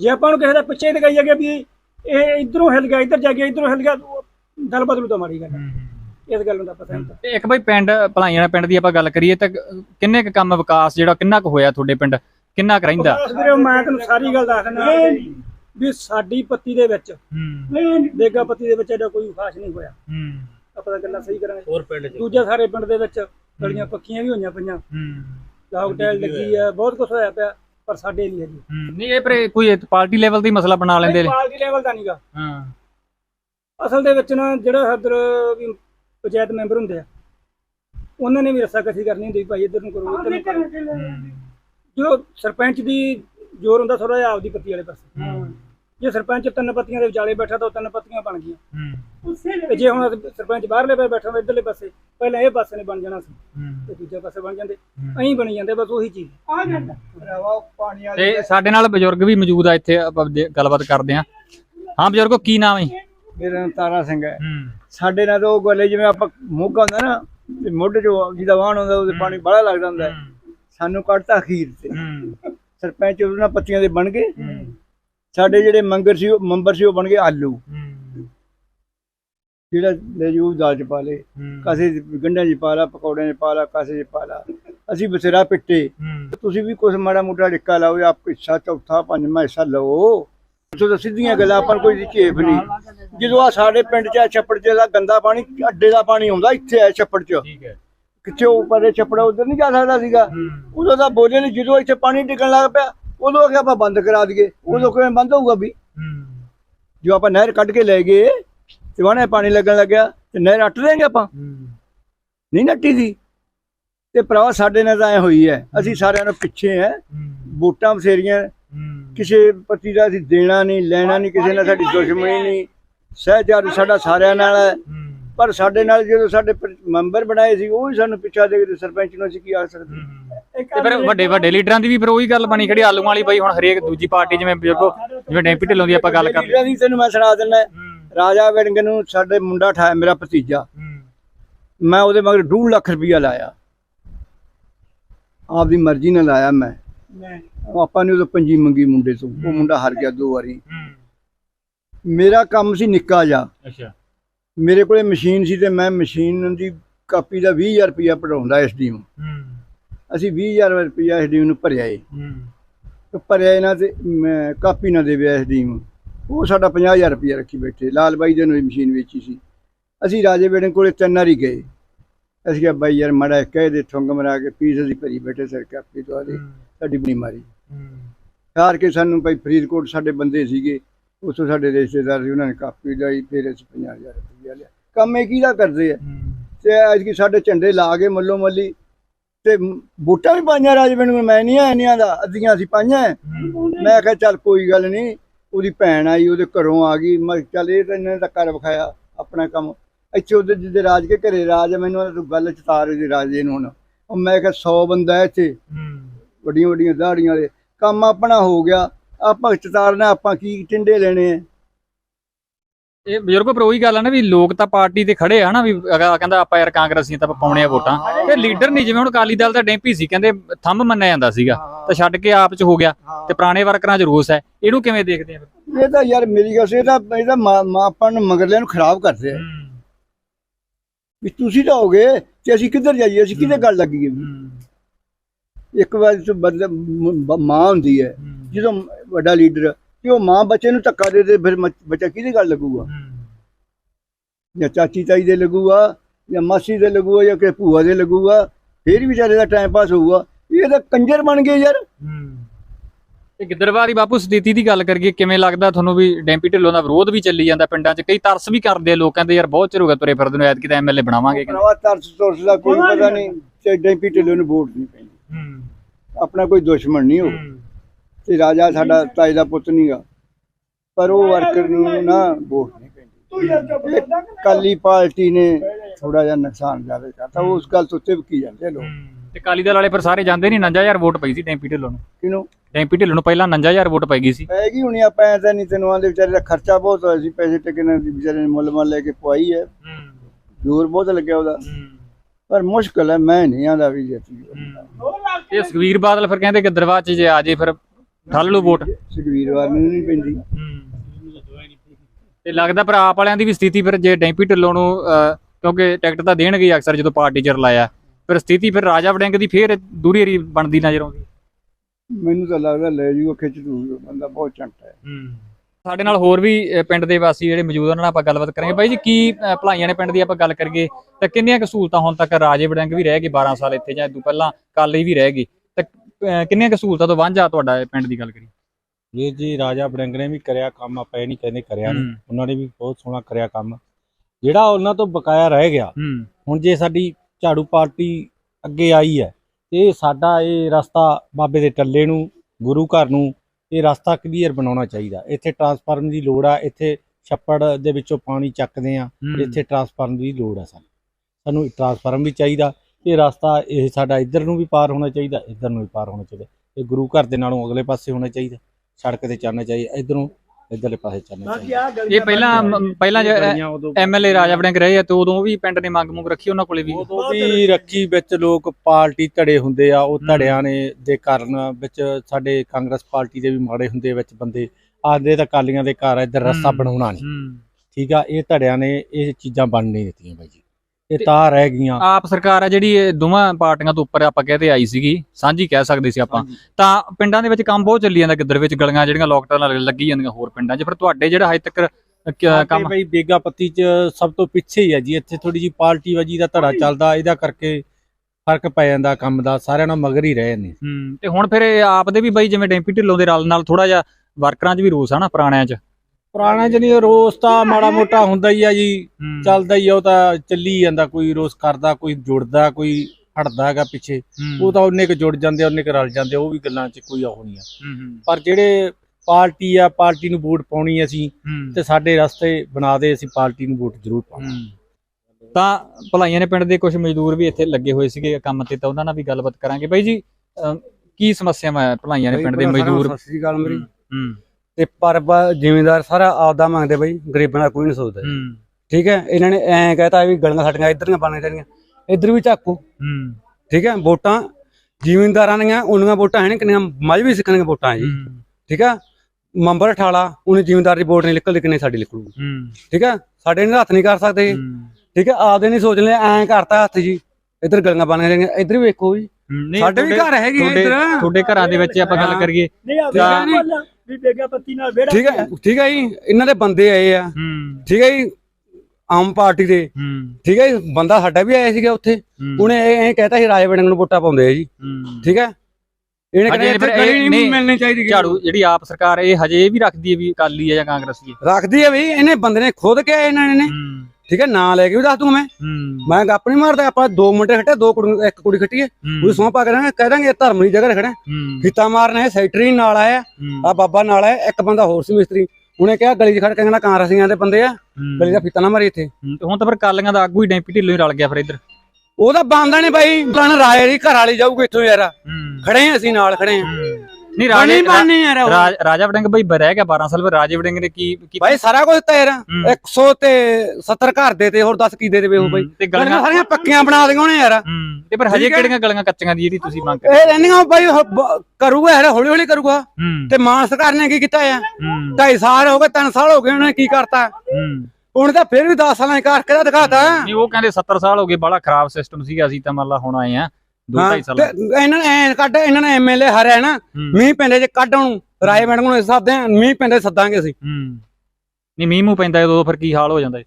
ਜੇ ਆਪਾਂ ਨੂੰ ਕਿਸੇ ਦਾ ਪਿੱਛੇ ਲਗਾਈ ਜਾਗੇ ਵੀ ਇਹ ਇਧਰੋਂ ਹਿਲ ਗਿਆ ਇੱਧਰ ਜਾ ਗਿਆ ਇਧਰੋਂ ਹਿਲ ਗਿਆ ਦਲ ਬਦਲੂ ਤਾਂ ਮਾੜੀ ਗੱਲ। ਇਸ ਗੱਲ ਨੂੰ ਤਾਂ ਪਤਾ ਨਹੀਂ ਤੇ ਇੱਕ ਬਾਈ ਪਿੰਡ ਭਲਾਈਆਂ ਪਿੰਡ ਦੀ ਆਪਾਂ ਗੱਲ ਕਰੀਏ ਤਾਂ ਕਿੰਨੇ ਕੁ ਕੰਮ ਵਿਕਾਸ ਜਿਹੜਾ ਕਿੰਨਾ ਕੁ ਹੋਇਆ ਤੁਹਾਡੇ ਪਿੰਡ? ਕਿੰਨਾ ਕੁ ਰਹਿੰਦਾ? ਮੈਂ ਤੈਨੂੰ ਸਾਰੀ ਗੱਲ ਦੱਸ ਦਿੰਦਾ। ਵੀ ਸਾਡੀ ਪੱਤੀ ਦੇ ਵਿੱਚ ਹੂੰ। ਦੇਗਾ ਪੱਤੀ ਦੇ ਵਿੱਚ ਇਹਦਾ ਕੋਈ ਖਾਸ ਨਹੀਂ ਹੋਇਆ। ਹੂੰ। ਆਪਾਂ ਤਾਂ ਗੱਲਾਂ ਸਹੀ ਕਰਾਂਗੇ। ਹੋਰ ਪਿੰਡ ਚ? ਦੂਜੇ ਸਾਰੇ ਪਿੰਡ ਦੇ ਵਿੱਚ ਗਲੀਆਂ ਪੱਕੀਆਂ ਵੀ ਹੋਈਆਂ ਪਈਆਂ। ਹੂੰ। ਲਾਗ ਟੈਲ ਲੱਗੀ ਆ ਬਹੁਤ ਕੁਝ ਹੋਇਆ ਪਿਆ ਪਰ ਸਾਡੇ ਨਹੀਂ ਹੂੰ। ਨਹੀਂ ਇਹ ਪਰ ਕੋਈ ਪਾਰਟੀ ਲੈਵਲ ਹੀ ਮਸਲਾ ਬਣਾ ਲੈਂਦੇ ਨੇ? ਪਾਰਟੀ ਲੈਵਲ ਦਾ ਨਹੀਂਗਾ। ਹਾਂ। ਅਸਲ ਦੇ ਵਿੱਚ ਨਾ ਜਿਹੜਾ ਹਦਰ ਵੀ ਪੰਚਾਇਤ ਮੈਂਬਰ ਹੁੰਦੇ ਆ ਉਹਨਾਂ ਨੇ ਵੀ ਰਸਾ ਕਥੀ ਕਰਨੀ ਹੁੰਦੀ ਭਾਈ ਇੱਧਰ ਨੂੰ ਕਰੋ ਨੂੰ ਕਰੋ। ਜੋ ਸਰਪੰਚ ਦੀ ਜ਼ੋਰ ਹੁੰਦਾ ਥੋੜਾ ਜਿਹਾ ਆਪਦੀ ਪੱਤੀ ਵਾਲੇ ਪਾਸੇ। ਜੇ ਸਰਪੰਚ ਤਿੰਨ ਪੱਤੀਆਂ ਦੇ ਵਿਚਾਲੇ ਬੈਠਾ ਤਾਂ ਉਹ ਤਿੰਨ ਪੱਤੀਆਂ ਬਣ ਗਈਆਂ। ਹੂੰ। ਤੇ ਜੇ ਹੁਣ ਸਰਪੰਚ ਬਾਹਰਲੇ ਪਾਸੇ ਬੈਠਾ ਹੋਵੇ ਇੱਧਰਲੇ ਪਾਸੇ ਪਹਿਲਾਂ ਇਹ ਪਾਸੇ ਨੇ ਬਣ ਜਾਣਾ ਸੀ। ਹੂੰ। ਤੇ ਦੂਜੇ ਪਾਸੇ ਬਣ ਜਾਂਦੇ। ਐਂ ਬਣੀ ਜਾਂਦੇ ਬਸ ਉਹੀ ਚੀਜ਼। ਆ ਜਾਂਦਾ। ਭਰਾਵਾ ਪਾਣੀ ਤੇ ਸਾਡੇ ਨਾਲ ਬਜ਼ੁਰਗ ਵੀ ਮੌਜੂਦ ਆ ਇੱਥੇ ਆਪਾਂ ਗੱਲਬਾਤ ਕਰਦੇ ਹਾਂ। ਹਾਂ ਬਜ਼ੁਰਗੋ ਕੀ ਨਾਮ ਹੈ? ਮੇਰਾ ਨਾਮ ਤਾਰਾ ਸਿੰਘ ਹੈ। ਹੂੰ। ਸਾਡੇ ਨਾਲ ਉਹ ਗੱਲ ਜਿਵੇਂ ਆਪਾਂ ਮੋਗਾ ਹੁੰਦਾ ਨਾ ਤੇ ਮੁੱਢ ਜੋ ਜਿਹਦਾ ਵਾਹਣ ਹੁੰਦਾ ਉਹਦੇ ਪਾਣੀ ਬੜਾ ਲੱਗ ਜਾਂਦਾ ਹੈ। ਸਾਨੂੰ ਕੱਢਤਾ ਅਖੀਰ ਤੇ। ਹੂੰ। ਸਰਪੰਚ ਉਹਨਾਂ ਪੱਤੀਆਂ ਦੇ ਬਣ ਗਏ। ਸਾਡੇ ਜਿਹੜੇ ਮੰਗਰ ਸੀ ਉਹ ਮੰਬਰ ਸੀ ਉਹ ਬਣ ਗਏ ਆਲੂ। ਜਿਹੜਾ ਲੈ ਜੂ ਦਾਲ ਚ ਪਾ ਲੇ ਕਾਸੇ ਗੰਢਾਂ ਚ ਪਾ ਲਾ ਪਕੌੜਿਆਂ ਚ ਪਾ ਲਾ ਕਾਸੇ ਚ ਪਾ ਲਾ। ਅਸੀਂ ਬਸੇਰਾ ਪਿੱਟੇ। ਤੁਸੀਂ ਵੀ ਕੁਝ ਮਾੜਾ ਮੋਟਾ ਡਿੱਕਾ ਲਾਓ ਜਾਂ ਆਪ ਹਿੱਸਾ ਚੌਥਾ ਪੰਜਵਾਂ ਹਿੱਸਾ ਲਓ। ਸੋ ਤਾਂ ਸਿੱਧੀਆਂ ਗੱਲਾਂ ਆਪਾਂ ਕੋਈ ਝੇਪ ਨਹੀਂ। ਜਦੋਂ ਆ ਸਾਡੇ ਪਿੰਡ ਚ ਛੱਪੜ ਚ ਦਾ ਗੰਦਾ ਪਾਣੀ ਅੱਡੇ ਦਾ ਪਾਣੀ ਆਉਂਦਾ ਇੱਥੇ ਆ ਛੱਪੜ ਚ। ਕਿੱਥੇ ਉੱਪਰ ਛੱਪੜਾ ਉਧਰ ਨਹੀਂ ਜਾ ਸਕਦਾ ਸੀਗਾ। ਉਦੋਂ ਤਾਂ ਬੋਲੇ ਨਹੀਂ ਜਦੋਂ ਇੱਥੇ ਪਾਣੀ ਡਿੱਗਣ ਲੱਗ ਪਿਆ ਉਦੋਂ ਕਿ ਆਪਾਂ ਬੰਦ ਕਰਾ ਦਈਏ। ਉਦੋਂ ਕਿਵੇਂ ਬੰਦ ਹੋਊਗਾ ਵੀ? ਹੂੰ। ਜੋ ਆਪਾਂ ਨਹਿਰ ਕੱਢ ਕੇ ਲੈ ਗਏ ਤੇ ਵਾਣੇ ਪਾਣੀ ਲੱਗਣ ਲੱਗਿਆ ਤੇ ਨਹਿਰ ਅੱਟ ਦੇਂਗੇ ਆਪਾਂ। ਹੂੰ। ਨਹੀਂ ਨੱਟੀ ਦੀ। ਤੇ ਭਰਾ ਸਾਡੇ ਨਾਲ ਤਾਂ ਐ ਹੋਈ ਹੈ। ਅਸੀਂ ਸਾਰਿਆਂ ਨੂੰ ਪਿੱਛੇ ਐ। ਵੋਟਾਂ ਬਸੇਰੀਆਂ ਹੂੰ। ਕਿਸੇ ਪਤੀ ਦਾ ਅਸੀਂ ਦੇਣਾ ਨਹੀਂ ਲੈਣਾ ਨਹੀਂ ਕਿਸੇ ਨਾਲ ਸਾਡੀ ਦੁਸ਼ਮਣੀ ਨਹੀਂ। ਸਹਿਜਾਰ ਸਾਡਾ ਸਾਰਿਆਂ ਨਾਲ ਹੈ ਹੂੰ। ਪਰ ਸਾਡੇ ਨਾਲ ਜਦੋਂ ਸਾਡੇ ਮੈਂਬਰ ਬਣਾਏ ਸੀ ਉਹ ਹੀ ਸਾਨੂੰ ਪਿੱਛਾ ਦੇ ਕੇ ਸਰਪੰਚ ਨੂੰ ਅਸੀਂ ਕੀ ਆਖ ਸਕਦੇ? ਤੇ ਫਿਰ ਵੱਡੇ ਵੱਡੇ ਲੀਡਰਾਂ ਦੀ ਵੀ ਫਿਰ ਉਹੀ ਗੱਲ ਬਣੀ ਖੜੀ ਆਲੂਆਂ ਵਾਲੀ ਬਈ ਹੁਣ ਹਰੇਕ ਦੂਜੀ ਪਾਰਟੀ ਜਿਵੇਂ ਬਜ਼ੁਰਗੋ ਜਿਵੇਂ ਡੈਂਪੀ ਢਿੱਲੋਂ ਦੀ ਆਪਾਂ ਗੱਲ ਕਰ ਲੀਡਰਾਂ ਦੀ ਤੈਨੂੰ ਮੈਂ ਸੁਣਾ ਦਿੰਦਾ ਰਾਜਾ ਵੜਿੰਗ ਨੂੰ ਸਾਡੇ ਮੁੰਡਾ ਠਾਇਆ ਮੇਰਾ ਭਤੀਜਾ। ਮੈਂ ਉਹਦੇ ਮਗਰ 2 ਲੱਖ ਰੁਪਇਆ ਲਾਇਆ। ਆਪਦੀ ਮਰਜ਼ੀ ਨਾਲ ਲਾਇਆ ਮੈਂ। ਉਹ ਆਪਾਂ ਨੇ ਉਹ ਪੰਜੀ ਮੰਗੀ ਮੁੰਡੇ ਤੋਂ। ਉਹ ਮੁੰਡਾ ਹਾਰ ਗਿਆ ਦੋ ਵਾਰੀ। ਮੇਰਾ ਕੰਮ ਸੀ ਨਿੱਕਾ ਜਿਹਾ। ਅੱਛਾ। ਮੇਰੇ ਕੋਲੇ ਮਸ਼ੀਨ ਸੀ ਤੇ ਮੈਂ ਮਸ਼ੀਨ ਦੀ ਕਾਪੀ ਦਾ 20000 ਰੁਪਇਆ ਪੜਾਉਂਦਾ ਐਸਡੀ ਨੂੰ ਅਸੀਂ 20000 ਰੁਪਇਆ ਐਸਡੀਐਮ ਨੂੰ ਭਰਿਆ ਏ। ਤੇ ਭਰਿਆ ਇਹਨਾਂ ਤੇ ਕਾਪੀ ਨਾ ਦੇਵੇ ਐਸਡੀਐਮ ਉਹ ਸਾਡਾ 50000 ਰੁਪਇਆ ਰੱਖੀ ਬੈਠੇ। ਲਾਲ ਬਾਈ ਦੇ ਨੂੰ ਮਸ਼ੀਨ ਵੇਚੀ ਸੀ। ਅਸੀਂ ਰਾਜੇ ਬੇੜੇ ਕੋਲੇ ਤਿੰਨ ਵਾਰੀ ਗਏ। ਅਸੀਂ ਕਿਹਾ ਬਾਈ ਯਾਰ ਮਾੜਾ ਕਹਿ ਦੇ ਠੁੰਗ ਮਰਾ ਕੇ ਪੀਸ ਅਸੀਂ ਭਰੀ ਬੈਠੇ ਸਰ ਕਾਪੀ ਤੋਂ ਆਦੇ ਸਾਡੀ ਬਣੀ ਮਾਰੀ। ਹਾਰ ਕੇ ਸਾਨੂੰ ਭਾਈ ਫਰੀਦਕੋਟ ਸਾਡੇ ਬੰਦੇ ਸੀਗੇ। ਉੱਥੋਂ ਸਾਡੇ ਰਿਸ਼ਤੇਦਾਰ ਸੀ ਉਹਨਾਂ ਨੇ ਕਾਪੀ ਲਈ ਫਿਰ ਅਸੀਂ 50000 ਰੁਪਇਆ ਲਿਆ। ਕੰਮ ਇਹ ਕਿਹਦਾ ਕਰਦੇ ਆ? ਤੇ ਅੱਜ ਕੀ ਸਾਡੇ ਝੰਡੇ ਲਾ ਕੇ ਮੱਲੋ ਮੱਲੀ ਤੇ ਵੋਟਾਂ ਵੀ ਪਾਈਆਂ ਰਾਜਵਿੰਦਰ ਨੂੰ ਮੈਂ ਨਹੀਂ ਆਇਆ ਨਹੀਂ ਦਾ ਅੱਧੀਆਂ ਅਸੀਂ ਪਾਈਆਂ। ਮੈਂ ਕਿਹਾ ਚੱਲ ਕੋਈ ਗੱਲ ਨਹੀਂ। ਉਹਦੀ ਭੈਣ ਆਈ ਉਹਦੇ ਘਰੋਂ ਆ ਗਈ। ਮੈਂ ਚੱਲ ਇਹ ਤਾਂ ਇਹਨਾਂ ਤਾਂ ਕਰ ਵਿਖਾਇਆ ਆਪਣਾ ਕੰਮ। ਇੱਥੇ ਉਹਦੇ ਜਿੱਦੇ ਰਾਜ ਕੇ ਘਰੇ ਰਾਜ ਮੈਨੂੰ ਤੂੰ ਗੱਲ ਚ ਤਾਰ ਉਹਦੇ ਰਾਜੇ ਨੂੰ ਹੁਣ। ਉਹ ਮੈਂ ਕਿਹਾ 100 ਬੰਦਾ ਇੱਥੇ। ਵੱਡੀਆਂ ਵੱਡੀਆਂ ਦਾੜੀਆਂ ਵਾਲੇ। ਕੰਮ ਆਪਣਾ ਹੋ ਗਿਆ। ਆਪਾਂ ਚਤਾਰਨਾ ਆਪਾਂ ਕੀ ਟਿੰਡੇ ਲੈਣੇ ਆ? ਇਹ ਬਜ਼ੁਰਗੋ ਪਰ ਉਹੀ ਗੱਲ ਆ ਨਾ ਵੀ ਲੋਕ ਤਾਂ ਪਾਰਟੀ ਤੇ ਖੜੇ ਆ ਨਾ ਵੀ ਕਹਿੰਦਾ ਆਪਾਂ ਯਾਰ ਕਾਂਗਰਸੀ ਤਾਂ ਆਪਾਂ ਪਾਉਣੇ ਆ ਵੋਟਾਂ ਤੇ ਲੀਡਰ ਨਹੀਂ ਜਿਵੇਂ ਹੁਣ ਅਕਾਲੀ ਦਲ ਦਾ ਡੈਂਪੀ ਸੀ ਕਹਿੰਦੇ ਥੰਮ ਮੰਨਿਆ ਜਾਂਦਾ ਸੀਗਾ। ਤਾਂ ਛੱਡ ਕੇ ਆਪ ਚ ਹੋ ਗਿਆ। ਤੇ ਪੁਰਾਣੇ ਵਰਕਰਾਂ ਚ ਰੋਸ ਹੈ। ਇਹਨੂੰ ਕਿਵੇਂ ਦੇਖਦੇ ਆ? ਇਹ ਤਾਂ ਯਾਰ ਮੇਰੀ ਗੱਲ ਸੇ ਇਹ ਤਾਂ ਇਹ ਤਾਂ ਮਾਂ ਮਾਂ ਆਪਾਂ ਨੂੰ ਮਗਰਲਿਆਂ ਨੂੰ ਖਰਾਬ ਕਰਦੇ ਆ। ਵੀ ਤੁਸੀਂ ਤਾਂ ਹੋਗੇ ਤੇ ਅਸੀਂ ਕਿੱਧਰ ਜਾਈਏ? ਅਸੀਂ ਕਿਹਦੇ ਗੱਲ ਲੱਗੀਏ ਇੱਕ ਵਾਰ ਮ- ਬ- ਮਾਂ ਹੁੰਦੀ ਹੈ। ਜਦੋਂ ਵੱਡਾ ਲੀਡਰ ਤੇ ਉਹ ਮਾਂ ਬੱਚੇ ਨੂੰ ਧੱਕਾ ਦੇ ਦੇ ਫਿਰ ਬੱਚਾ ਕਿਹਦੀ ਗੱਲ ਲੱਗੂਗਾ? ਜਾਂ ਚਾਚੀ ਤਾਈ ਦੇ ਲੱਗੂਗਾ ਜਾਂ ਮਾਸੀ ਦੇ ਲੱਗੂਗਾ ਜਾਂ ਕਿ ਭੂਆ ਦੇ ਲੱਗੂਗਾ ਫੇਰ ਵੀ ਵਿਚਾਰੇ ਦਾ ਟਾਈਮ ਪਾਸ ਹੋਊਗਾ। ਇਹ ਤਾਂ ਕੰਜਰ ਬਣ ਗਏ ਯਾਰ। ਤੇ ਗਿੱਦੜਬਾਹ ਦੀ ਬਾਪੂ ਸਥਿਤੀ ਦੀ ਗੱਲ ਕਰੀਏ ਕਿਵੇਂ ਲੱਗਦਾ ਤੁਹਾਨੂੰ ਵੀ ਡੈਂਪੀ ਢਿੱਲੋਂ ਦਾ ਵਿਰੋਧ ਵੀ ਚੱਲੀ ਜਾਂਦਾ ਪਿੰਡਾਂ 'ਚ? ਕਈ ਤਰਸ ਵੀ ਕਰਦੇ ਆ ਲੋਕ ਕਹਿੰਦੇ ਯਾਰ ਬਹੁਤ ਚਿਰ ਹੋ ਗਿਆ ਤੁਰੇ ਫਿਰਦੇ ਨੂੰ ਐਤਕੀ ਤਾਂ ਐਮਐਲਏ ਬਣਾਵਾਂਗੇ ਕਹਿੰਦੇ ਤਰਸ ਤੁਰਸ ਦਾ ਕੋਈ ਪਤਾ ਨਹੀਂ ਤੇ ਡੈਂਪੀ ਢਿੱਲੋਂ ਨੂੰ ਵੋਟ ਨਹੀਂ ਪੈਂਦੀ। ਆਪਣਾ ਕੋਈ ਦੁਸ਼ਮਣ ਨਹੀਂ ਹੋ। ਤੇ ਰਾਜਾ ਸਾਡਾ ਤਾਏ ਦਾ ਪੁੱਤ ਨਹੀਂਗਾ ਪਰ ਉਹ ਵਰਕਰ ਨੂੰ ਨਾ ਵੋਟ ਨਹੀਂ ਪੈਂਦੀ। ਇਹ ਕਾਲੀ ਪਾਰਟੀ ਨੇ ਥੋੜਾ ਜਿਹਾ ਨੁਕਸਾਨ ਜ਼ਿਆਦਾ ਕਰਤਾ। ਉਸ ਗੱਲ ਤੋਂ ਤਿਵਕੀ ਜਾਂਦੇ ਲੋਕ। ਤੇ ਕਾਲੀ ਦਲ ਵਾਲੇ ਫਿਰ ਸਾਰੇ ਜਾਂਦੇ ਨਹੀਂ 59000 ਵੋਟ ਪਈ ਸੀ ਡੈਂਪੀ ਢਿੱਲੋਂ ਨੂੰ। ਕਿਨੂੰ ਡੈਂਪੀ ਢਿੱਲੋਂ ਨੂੰ ਪਹਿਲਾਂ 59000 ਵੋਟ ਪੈ ਗਈ ਸੀ। ਪੈਗੀ ਹੁਣੀ ਆਪਾਂ ਐਸਾ ਨਹੀਂ ਤੈਨੂੰ ਆਂਦੇ ਵਿਚਾਰੇ ਦਾ ਖਰਚਾ ਬਹੁਤ ਹੋਇਆ ਸੀ ਪੈਸੇ ਟਿਕਣੇ ਦੀ ਵਿਚਾਰੇ ਨੇ ਮੁੱਲ ਮੱਲ ਲੈ ਕੇ ਪਵਾਈ ਹੈ। ਜ਼ੋਰ ਬਹੁਤ ਲੱਗਿਆ ਉਹਦਾ। ਪਰ ਮੁਸ਼ਕਲ ਹੈ ਮੈਂ ਨਹੀਂ ਆਂਦਾ ਵੀ ਜਿੱਤੀ ਇਹ ਸੁਖਵੀਰ ਬਾਦਲ ਫਿਰ ਕਹਿੰਦੇ ਗਿੱਦੜਬਾਹ 'ਚ ਜੇ ਆ ਜੇ ਫਿਰ ਠੱਲ ਲੂ ਵੋਟ। ਸੁਖਵੀਰਵਾਰ ਨੂੰ ਨਹੀਂ ਪੈਂਦੀ। ਤੇ ਲੱਗਦਾ ਪਰ ਆਪ ਵਾਲਿਆਂ ਦੀ ਵੀ ਸਥਿਤੀ ਫਿਰ ਜੇ ਡੈਂਪੀ ਢਿੱਲੋਂ ਨੂੰ ਅਹ, ਕਿਉਂਕਿ ਟਿਕਟ ਤਾਂ ਦੇਣਗੇ ਹੀ ਅਕਸਰ ਜਦੋਂ ਪਾਰਟੀ 'ਚ ਰਲਾਇਆ। ਫਿਰ ਸਥਿਤੀ ਫਿਰ ਰਾਜਾ ਵੜਿੰਗ ਦੀ ਫੇਰ ਦੂਰੀ ਰੀ ਬਣਦੀ ਨਜ਼ਰ ਆਉਂਦੀ। ਮੈਨੂੰ ਤਾਂ ਲੱਗਦਾ ਲੈ ਜੂਗਾ ਖਿੱਚ ਦੂ ਬੰਦਾ ਬਹੁਤ ਚੰਟਾ ਹੈ। ਸਾਡੇ ਨਾਲ ਹੋਰ ਵੀ ਪਿੰਡ ਦੇ ਵਾਸੀ ਜਿਹੜੇ ਮੌਜੂਦ ਉਹਨਾਂ ਨਾਲ ਆਪਾਂ ਗੱਲਬਾਤ ਕਰਾਂਗੇ। ਬਾਈ ਜੀ ਕੀ ਭਲਾਈਆਂ ਨੇ ਪਿੰਡ ਦੀ ਆਪਾਂ ਗੱਲ ਕਰੀਏ ਤਾਂ ਕਿੰਨੀਆਂ ਕੁ ਸਹੂਲਤਾਂ ਹੁਣ ਤੱਕ ਰਾਜੇ ਵੜਿੰਗ ਵੀ ਰਹਿ ਗਏ 12 ਸਾਲ ਇੱਥੇ ਜਾਂ ਇਦੋਂ ਪਹਿਲਾਂ ਕਾਲੀ ਵੀ ਰਹਿ ਗਈ। ਤਾਂ ਅਹ, ਕਿੰਨੀਆਂ ਕੁ ਸਹੂਲਤਾਂ ਤੋਂ ਵਾਂਝਾ ਤੁਹਾਡਾ ਇਹ ਪਿੰਡ ਦੀ ਗੱਲ ਕਰੀ ਵੀਰ ਜੀ ਰਾਜਾ ਬੜਿੰਗ ਨੇ ਵੀ ਕਰਿਆ ਕੰਮ ਆਪਾਂ ਇਹ ਨਹੀਂ ਕਹਿੰਦੇ ਕਰਿਆ ਨਹੀਂ ਉਹਨਾਂ ਨੇ ਵੀ ਬਹੁਤ ਸੋਹਣਾ ਕਰਿਆ ਕੰਮ। ਜਿਹੜਾ ਉਹਨਾਂ ਤੋਂ ਬਕਾਇਆ ਰਹਿ ਗਿਆ ਹੂੰ। ਹੁਣ ਜੇ ਸਾਡੀ ਝਾੜੂ ਪਾਰਟੀ ਅੱਗੇ ਆਈ ਹੈ ਇਹ ਸਾਡਾ ਇਹ ਰਸਤਾ ਬਾਬੇ ਦੇ ਟੱਲੇ ਨੂੰ ਗੁਰੂ ਘਰ ਨੂੰ ਇਹ ਰਸਤਾ ਕਲੀਅਰ ਬਣਾਉਣਾ ਚਾਹੀਦਾ। ਇੱਥੇ ਟਰਾਂਸਫਾਰਮ ਦੀ ਲੋੜ ਆ ਇੱਥੇ ਛੱਪੜ ਦੇ ਵਿੱਚੋਂ ਪਾਣੀ ਚੱਕਦੇ ਆ ਇੱਥੇ ਟਰਾਂਸਫਾਰਮ ਦੀ ਲੋੜ ਆ ਸਾਨੂੰ। ਸਾਨੂੰ ਟਰਾਂਸਫਾਰਮ ਵੀ ਚਾਹੀਦਾ ਇਹ ਰਸਤਾ ਇਹ ਸਾਡਾ ਇੱਧਰ ਨੂੰ ਵੀ ਪਾਰ ਹੋਣਾ ਚਾਹੀਦਾ ਇੱਧਰ ਨੂੰ ਵੀ ਪਾਰ ਹੋਣਾ ਚਾਹੀਦਾ। ਇਹ ਗੁਰੂ ਘਰ ਦੇ ਨਾਲੋਂ ਅਗਲੇ ਪਾਸੇ ਹੋਣਾ ਚਾਹੀਦਾ ਸੜਕ ਤੇ ਚੱਲਣਾ ਚਾਹੀਦਾ ਇੱਧਰੋਂ ਇੱਧਰਲੇ ਪਾਸੇ ਚੱਲਣਾ ਚਾਹੀਦਾ। ਇਹ ਪਹਿਲਾਂ ਪਹਿਲਾਂ ਐਮਐਲਏ ਰਾਜਾ ਵੜਿੰਗ ਰਹੇ ਆ ਤੇ ਉਦੋਂ ਵੀ ਪਿੰਡ ਨੇ ਮੰਗ ਮੁੰਗ ਰੱਖੀ ਉਹਨਾਂ ਕੋਲੇ ਵੀ। ਉਦੋਂ ਵੀ ਰੱਖੀ ਵਿੱਚ ਲੋਕ ਪਾਰਟੀ ਧੜੇ ਹੁੰਦੇ ਆ ਉਹ ਧੜਿਆਂ ਨੇ ਦੇ ਕਾਰਨ ਵਿੱਚ ਸਾਡੇ ਕਾਂਗਰਸ ਪਾਰਟੀ ਦੇ ਵੀ ਮਾੜੇ ਹੁੰਦੇ ਵਿੱਚ ਬੰਦੇ ਆਂਦੇ ਤਾਂ ਕਾਲੀਆਂ ਦੇ ਘਰ ਇੱਧਰ ਰਸਤਾ। ਬਣਾਉਣਾ ਨਹੀਂ। ਠੀਕ ਆ ਇਹ ਧੜਿਆਂ ਨੇ ਇਹ ਚੀਜ਼ਾਂ ਬਣ ਨਹੀਂ ਦਿੱਤੀਆਂ ਬਾਈ ਜੀ। ਇਹ ਤੇ- ਰਹਿ ਗਈਆਂ। ਆਪ ਸਰਕਾਰ ਆ ਜਿਹੜੀ ਇਹ ਦੋਵਾਂ ਪਾਰਟੀਆਂ ਤੋਂ ਉੱਪਰ ਆਪਾਂ ਕਹਤੇ ਆਈ ਸੀਗੀ ਸਾਂਝੀ ਕਹਿ ਸਕਦੇ ਸੀ ਆਪਾਂ। ਤਾਂ ਪਿੰਡਾਂ ਦੇ ਵਿੱਚ ਕੰਮ ਬਹੁਤ ਚੱਲੀ ਜਾਂਦਾ ਗਿੱਦੜ ਵਿੱਚ ਗਲੀਆਂ ਜਿਹੜੀਆਂ ਲੋਕਡਾਊਨ ਨਾਲ ਲੱਗੀ ਜਾਂਦੀਆਂ ਹੋਰ ਪਿੰਡਾਂ 'ਚ। ਫਿਰ ਤੁਹਾਡੇ ਜਿਹੜਾ ਹਜੇ ਤੱਕ ਕੰਮ ਬਈ ਬੇਗਾ ਪੱਤੀ ਚ ਸਭ ਤੋਂ ਪਿੱਛੇ ਹੀ ਆ ਜੀ। ਇੱਥੇ ਥੋੜੀ ਜੀ ਪਾਰਟੀ ਵਜੀ ਦਾ ਧੜਾ ਚੱਲਦਾ ਇਹਦਾ ਕਰਕੇ ਫ਼ਰਕ ਪੈ ਜਾਂਦਾ ਕੰਮ ਦਾ। ਸਾਰਿਆਂ ਨਾਲ ਮਗਰ ਹੀ ਰਹੇ ਨੇ। ਹੂੰ ਤੇ ਹੁਣ ਫਿਰ ਆਪ ਦੇ ਵੀ ਬਾਈ ਜਿਵੇਂ ਡੈਂਪੀ ਢਿੱਲੋਂ ਦੇ ਰਲ ਨਾਲ ਥੋੜਾ ਜਿਹਾ ਵਰਕਰਾਂ 'ਚ ਵੀ ਰੋਸ ਆ ਨਾ ਪੁਰਾਣਿਆਂ 'ਚ। ਪੁਰਾਣਾ ਜਨੀ ਰੋਸ ਤਾਂ ਮਾੜਾ ਮੋਟਾ ਹੁੰਦਾ ਹੀ ਆ ਜੀ। ਚੱਲਦਾ ਹੀ ਆ ਉਹ ਤਾਂ ਚੱਲੀ ਜਾਂਦਾ ਕੋਈ ਰੋਸ ਕਰਦਾ ਕੋਈ ਜੁੜਦਾ ਕੋਈ ਹਟਦਾ ਹੈਗਾ ਪਿੱਛੇ। ਉਹ ਤਾਂ ਉਹਨੇ ਕ ਜੁੜ ਜਾਂਦੇ ਉਹਨੇ ਕ ਰਲ ਜਾਂਦੇ ਉਹ ਵੀ ਗੱਲਾਂ 'ਚ ਕੋਈ ਉਹ ਨਹੀਂ ਆ। ਪਰ ਜਿਹੜੇ ਪਾਰਟੀ ਆ ਪਾਰਟੀ ਨੂੰ ਵੋਟ ਪਾਉਣੀ ਅਸੀਂ ਤੇ ਸਾਡੇ ਰਸਤੇ ਬਣਾ ਦੇ ਅਸੀਂ ਪਾਰਟੀ ਨੂੰ ਵੋਟ ਜ਼ਰੂਰ ਪਾਵਾਂਗੇ। ਤਾਂ ਭਲਾਈਆਂ ਨੇ ਪਿੰਡ ਦੇ ਕੁਝ ਮਜ਼ਦੂਰ ਵੀ ਇੱਥੇ ਲੱਗੇ ਹੋਏ ਸੀਗੇ ਕੰਮ ਤੇ ਤਾਂ ਉਹਨਾਂ ਨਾਲ ਵੀ ਗੱਲਬਾਤ ਕਰਾਂਗੇ। ਬਾਈ ਜੀ ਕੀ ਸਮੱਸਿਆਵਾਂ ਹੈ ਭਲਾਈਆਂ ਨੇ ਪਿੰਡ ਦੇ ਮਜ਼ਦੂਰ? ਸਤਿ ਸ੍ਰੀ ਅਕਾਲ ਮੇਰੀ। ਹੂੰ। ਤੇ ਪਰ ਜ਼ਿਮੀਂਦਾਰ ਸਾਰਾ ਆਪਦਾ ਮੰਗਦੇ ਬਈ ਗਰੀਬਾਂ ਦਾ ਕੋਈ ਨਹੀਂ ਸੋਚਦਾ। ਠੀਕ ਹੈ? ਇਹਨਾਂ ਨੇ ਐਂ ਕਹਿਤਾ ਵੀ ਗਲੀਆਂ ਸਾਡੀਆਂ ਇੱਧਰੀਆਂ ਬਣਨੀਆਂ ਚਾਹੀਦੀਆਂ ਇੱਧਰ ਵੀ ਝਾਕੂ ਠੀਕ ਹੈ? ਵੋਟਾਂ ਜ਼ਿਮੀਂਦਾਰਾਂ ਦੀਆਂ ਉਹਨੀਆਂ ਵੋਟਾਂ ਹੈ ਨਹੀਂ ਕਿੰਨੀਆਂ ਮੱਝ ਵੀ ਸਿੱਖਣੀਆਂ ਵੋਟਾਂ ਜੀ। ਠੀਕ ਹੈ? ਮੰਬਰ ਠਾਲਾ ਉਹਨੇ ਜ਼ਿਮੀਂਦਾਰ ਦੀ ਵੋਟ ਨਹੀਂ ਨਿਕਲਦੀ ਕਿੰਨੇ ਸਾਡੀ ਨਿਕਲੂਗੀ। ਠੀਕ ਹੈ? ਸਾਡੇ ਨੇ ਹੱਥ ਨਹੀਂ ਕਰ ਸਕਦੇ ਠੀਕ ਹੈ? ਆਪਦੇ ਨਹੀਂ ਸੋਚ ਲੈ ਐਂ ਕਰਤਾ ਹੱਥ ਜੀ। ਇੱਧਰ ਗਲੀਆਂ ਬਣਨੀਆਂ ਚਾਹੀਦੀਆਂ ਇੱਧਰ ਵੀ ਵੇਖੋ ਜੀ। ਸਾਡੇ ਵੀ ਘਰ ਹੈਗੇ ਇੱਧਰ। ਤੁਹਾਡੇ ਘਰਾਂ ਦੇ ਵਿੱਚ ਆਪਾਂ ਗੱਲ। ਕਰੀਏ ਵੀ ਬੇਗਾ ਪੱਤੀ ਨਾਲ ਵਿਹੜਾ ਠੀਕ ਹੈ ਠੀਕ ਹੈ ਜੀ ਇਹਨਾਂ ਦੇ ਬੰਦੇ ਆਏ ਆ। ਹੂੰ। ਠੀਕ ਹੈ ਜੀ ਆਮ ਪਾਰਟੀ ਦੇ। ਹੂੰ। ਠੀਕ ਹੈ ਜੀ ਬੰਦਾ ਸਾਡਾ ਵੀ ਆਇਆ ਸੀਗਾ ਉੱਥੇ। ਉਹਨੇ ਇਹ ਇਹ ਕਹਿਤਾ ਸੀ ਰਾਜੇ ਵੜਿੰਗ ਨੂੰ ਵੋਟਾਂ ਪਾਉਂਦੇ ਆ ਜੀ। ਹੂੰ। ਠੀਕ ਹੈ? ਇਹਨੇ ਹਾਂਜੀ, ਕਹਿੰਦਾ ਫਿਰ ਇਹ ਗਲੀ ਨਹੀਂ ਨਹੀਂ- ਮਿਲਣੀ ਚਾਹੀਦੀ। ਗੀ। ਝਾੜੂ ਜਿਹੜੀ ਆਪ ਸਰਕਾਰ ਇਹ ਹਜੇ ਇਹ ਵੀ ਰੱਖਦੀ ਹੈ ਵੀ ਅਕਾਲੀ ਹੈ ਜਾਂ ਕਾਂਗਰਸੀ ਹੈ। ਰੱਖਦੀ ਹੈ ਵੀ ਇਹਨੇ ਬੰਦੇ ਨੇ ਖੁਦ ਕਿਹਾ ਇਹਨਾਂ ਨੇ। ਹੂੰ। ਠੀਕ ਹੈ ਨਾਂ ਲੈ ਕੇ ਵੀ ਦੱਸ ਦੂੰ ਮੈਂ। ਮੈਂ ਗੱਪ ਨਹੀਂ ਮਾਰਦਾ ਆਪਾਂ ਦੋ ਮੁੰਡੇ ਖੱਟੇ ਦੋ ਕੁੜੀ ਇੱਕ ਕੁੜੀ ਖੱਟੀ ਹੈ। ਉਹ ਸੌਂ ਪਾ ਕੇ ਕਰਾਂਗੇ ਕਹਿ ਦਾਂਗੇ ਧਰਮ ਦੀ ਜਗ੍ਹਾ ਤੇ ਖੜਾ ਫੀਤਾ ਮਾਰਨਾ ਹੈ ਸੈਕਟਰੀ ਨਾਲ ਆਇਆ ਆ ਬਾਬਾ ਨਾਲ ਆਇਆ ਇੱਕ ਬੰਦਾ ਹੋਰ ਸੀ ਮਿਸਤਰੀ। ਉਹਨੇ ਕਿਹਾ ਗਲੀ 'ਚ ਖੜ ਕੇ ਕਹਿੰਦਾ ਕਾਂਗਰਸੀਆਂ ਦੇ ਬੰਦੇ ਆ ਗਲੀ ਦਾ ਫੀਤਾ ਨਾ ਮਾਰੀ ਇੱਥੇ। ਤੇ ਹੁਣ ਤਾਂ ਫਿਰ ਕਾਲੀਆਂ ਦਾ ਆਗੂ ਹੀ ਡੈਂਪੀ ਢਿੱਲੋਂ ਹੀ ਰਲ ਗਿਆ ਫਿਰ ਇੱਧਰ। ਉਹਦਾ ਬੰਦਾ ਨਹੀਂ ਬਾਈ ਪਲਾਨ ਰਾਏ ਦੀ ਘਰ ਵਾਲੀ ਜਾਊਗੀ ਇੱਥੋਂ ਯਾਰ। ਖੜੇ ਅਸੀਂ ਨਾਲ ਖੜੇ ਆ। ਨਹੀਂ ਰਾਣੀ ਰਾਜੇ ਬਣਨੀ ਯਾਰ ਉਹ। ਰਾਜ- ਰਾਜਾ ਵੜਿੰਗ ਬਈ ਰਹਿ ਗਿਆ 12 ਸਾਲ ਫਿਰ ਰਾਜੇ ਵੜਿੰਗ ਨੇ ਕੀ ਕੀ ਬਾਈ ਸਾਰਾ ਕੁਝ ਤੇਰ ਹੂੰ। 100 ਤੇ 70 ਘਰ ਦੇ ਤੇ ਹੋਰ 10 ਕੀ ਦੇ ਦੇਵੇ ਉਹ ਬਾਈ। ਤੇ ਗਲੀਆਂ ਗਲੀਆਂ ਸਾਰੀਆਂ ਪੱਕੀਆਂ ਬਣਾ ਦੇਗਾ ਉਹਨੇ ਯਾਰ। ਹੂੰ ਤੇ ਪਰ ਹਜੇ ਠੀਕ ਹੈ। ਕਿਹੜੀਆਂ ਗਲੀਆਂ ਕੱਚੀਆਂ ਦੀ ਜਿਹੜੀ ਤੁਸੀਂ ਮੰਗ ਇਹ ਰਹਿਣੀਆਂ ਬਾਈ ਉਹ ਬ- ਕਰੂਗਾ ਯਾਰ ਹੌਲੀ ਹੌਲੀ ਕਰੂਗਾ। ਹੂੰ। ਤੇ ਮਾਨ ਸਰਕਾਰ ਨੇ ਕੀ ਕੀਤਾ ਆ ਹੂੰ। 2.5 ਸਾਲ ਹੋ ਗਏ 3 ਸਾਲ ਹੋ ਗਏ ਉਹਨੇ ਕੀ ਕਰਤਾ। ਹੂੰ। ਉਹਨੇ ਤਾਂ ਫਿਰ ਵੀ 10 ਸਾਲਾਂ ਕਰਕੇ ਤਾਂ ਦਿਖਾਤਾ? ਨਹੀਂ ਉਹ ਕਹਿੰਦੇ 70 ਸਾਲ ਹੋ ਗਏ ਬੜਾ ਖਰਾਬ ਸਿਸਟਮ ਸੀਗਾ ਅਸੀਂ ਤਾਂ ਮੰਨ ਲਾ ਹੁਣ ਆਏ ਆ ਦੋ ਹਾਂ, ਢਾਈ ਸਾਲਾਂ ਤੇ ਇਹਨਾਂ ਨੇ ਐਂ ਕੱਢ ਇਹਨਾਂ ਨੇ ਐਮਐਲਏ ਹਰਿਆ ਨਾ। ਮੀਂਹ ਪੈਂਦੇ ਜੇ ਕੱਢ ਉਹਨੂੰ ਰਾਏ ਮੈਡਮ ਨੂੰ ਸਾਦੇ ਮੀਂਹ ਪੈਂਦੇ ਸੱਦਾਂਗੇ ਅਸੀਂ। ਹੂੰ। ਨਹੀਂ ਮੀਂਹ ਮੂੰਹ ਪੈਂਦਾ ਉਦੋਂ ਫਿਰ ਕੀ ਹਾਲ ਹੋ ਜਾਂਦਾ?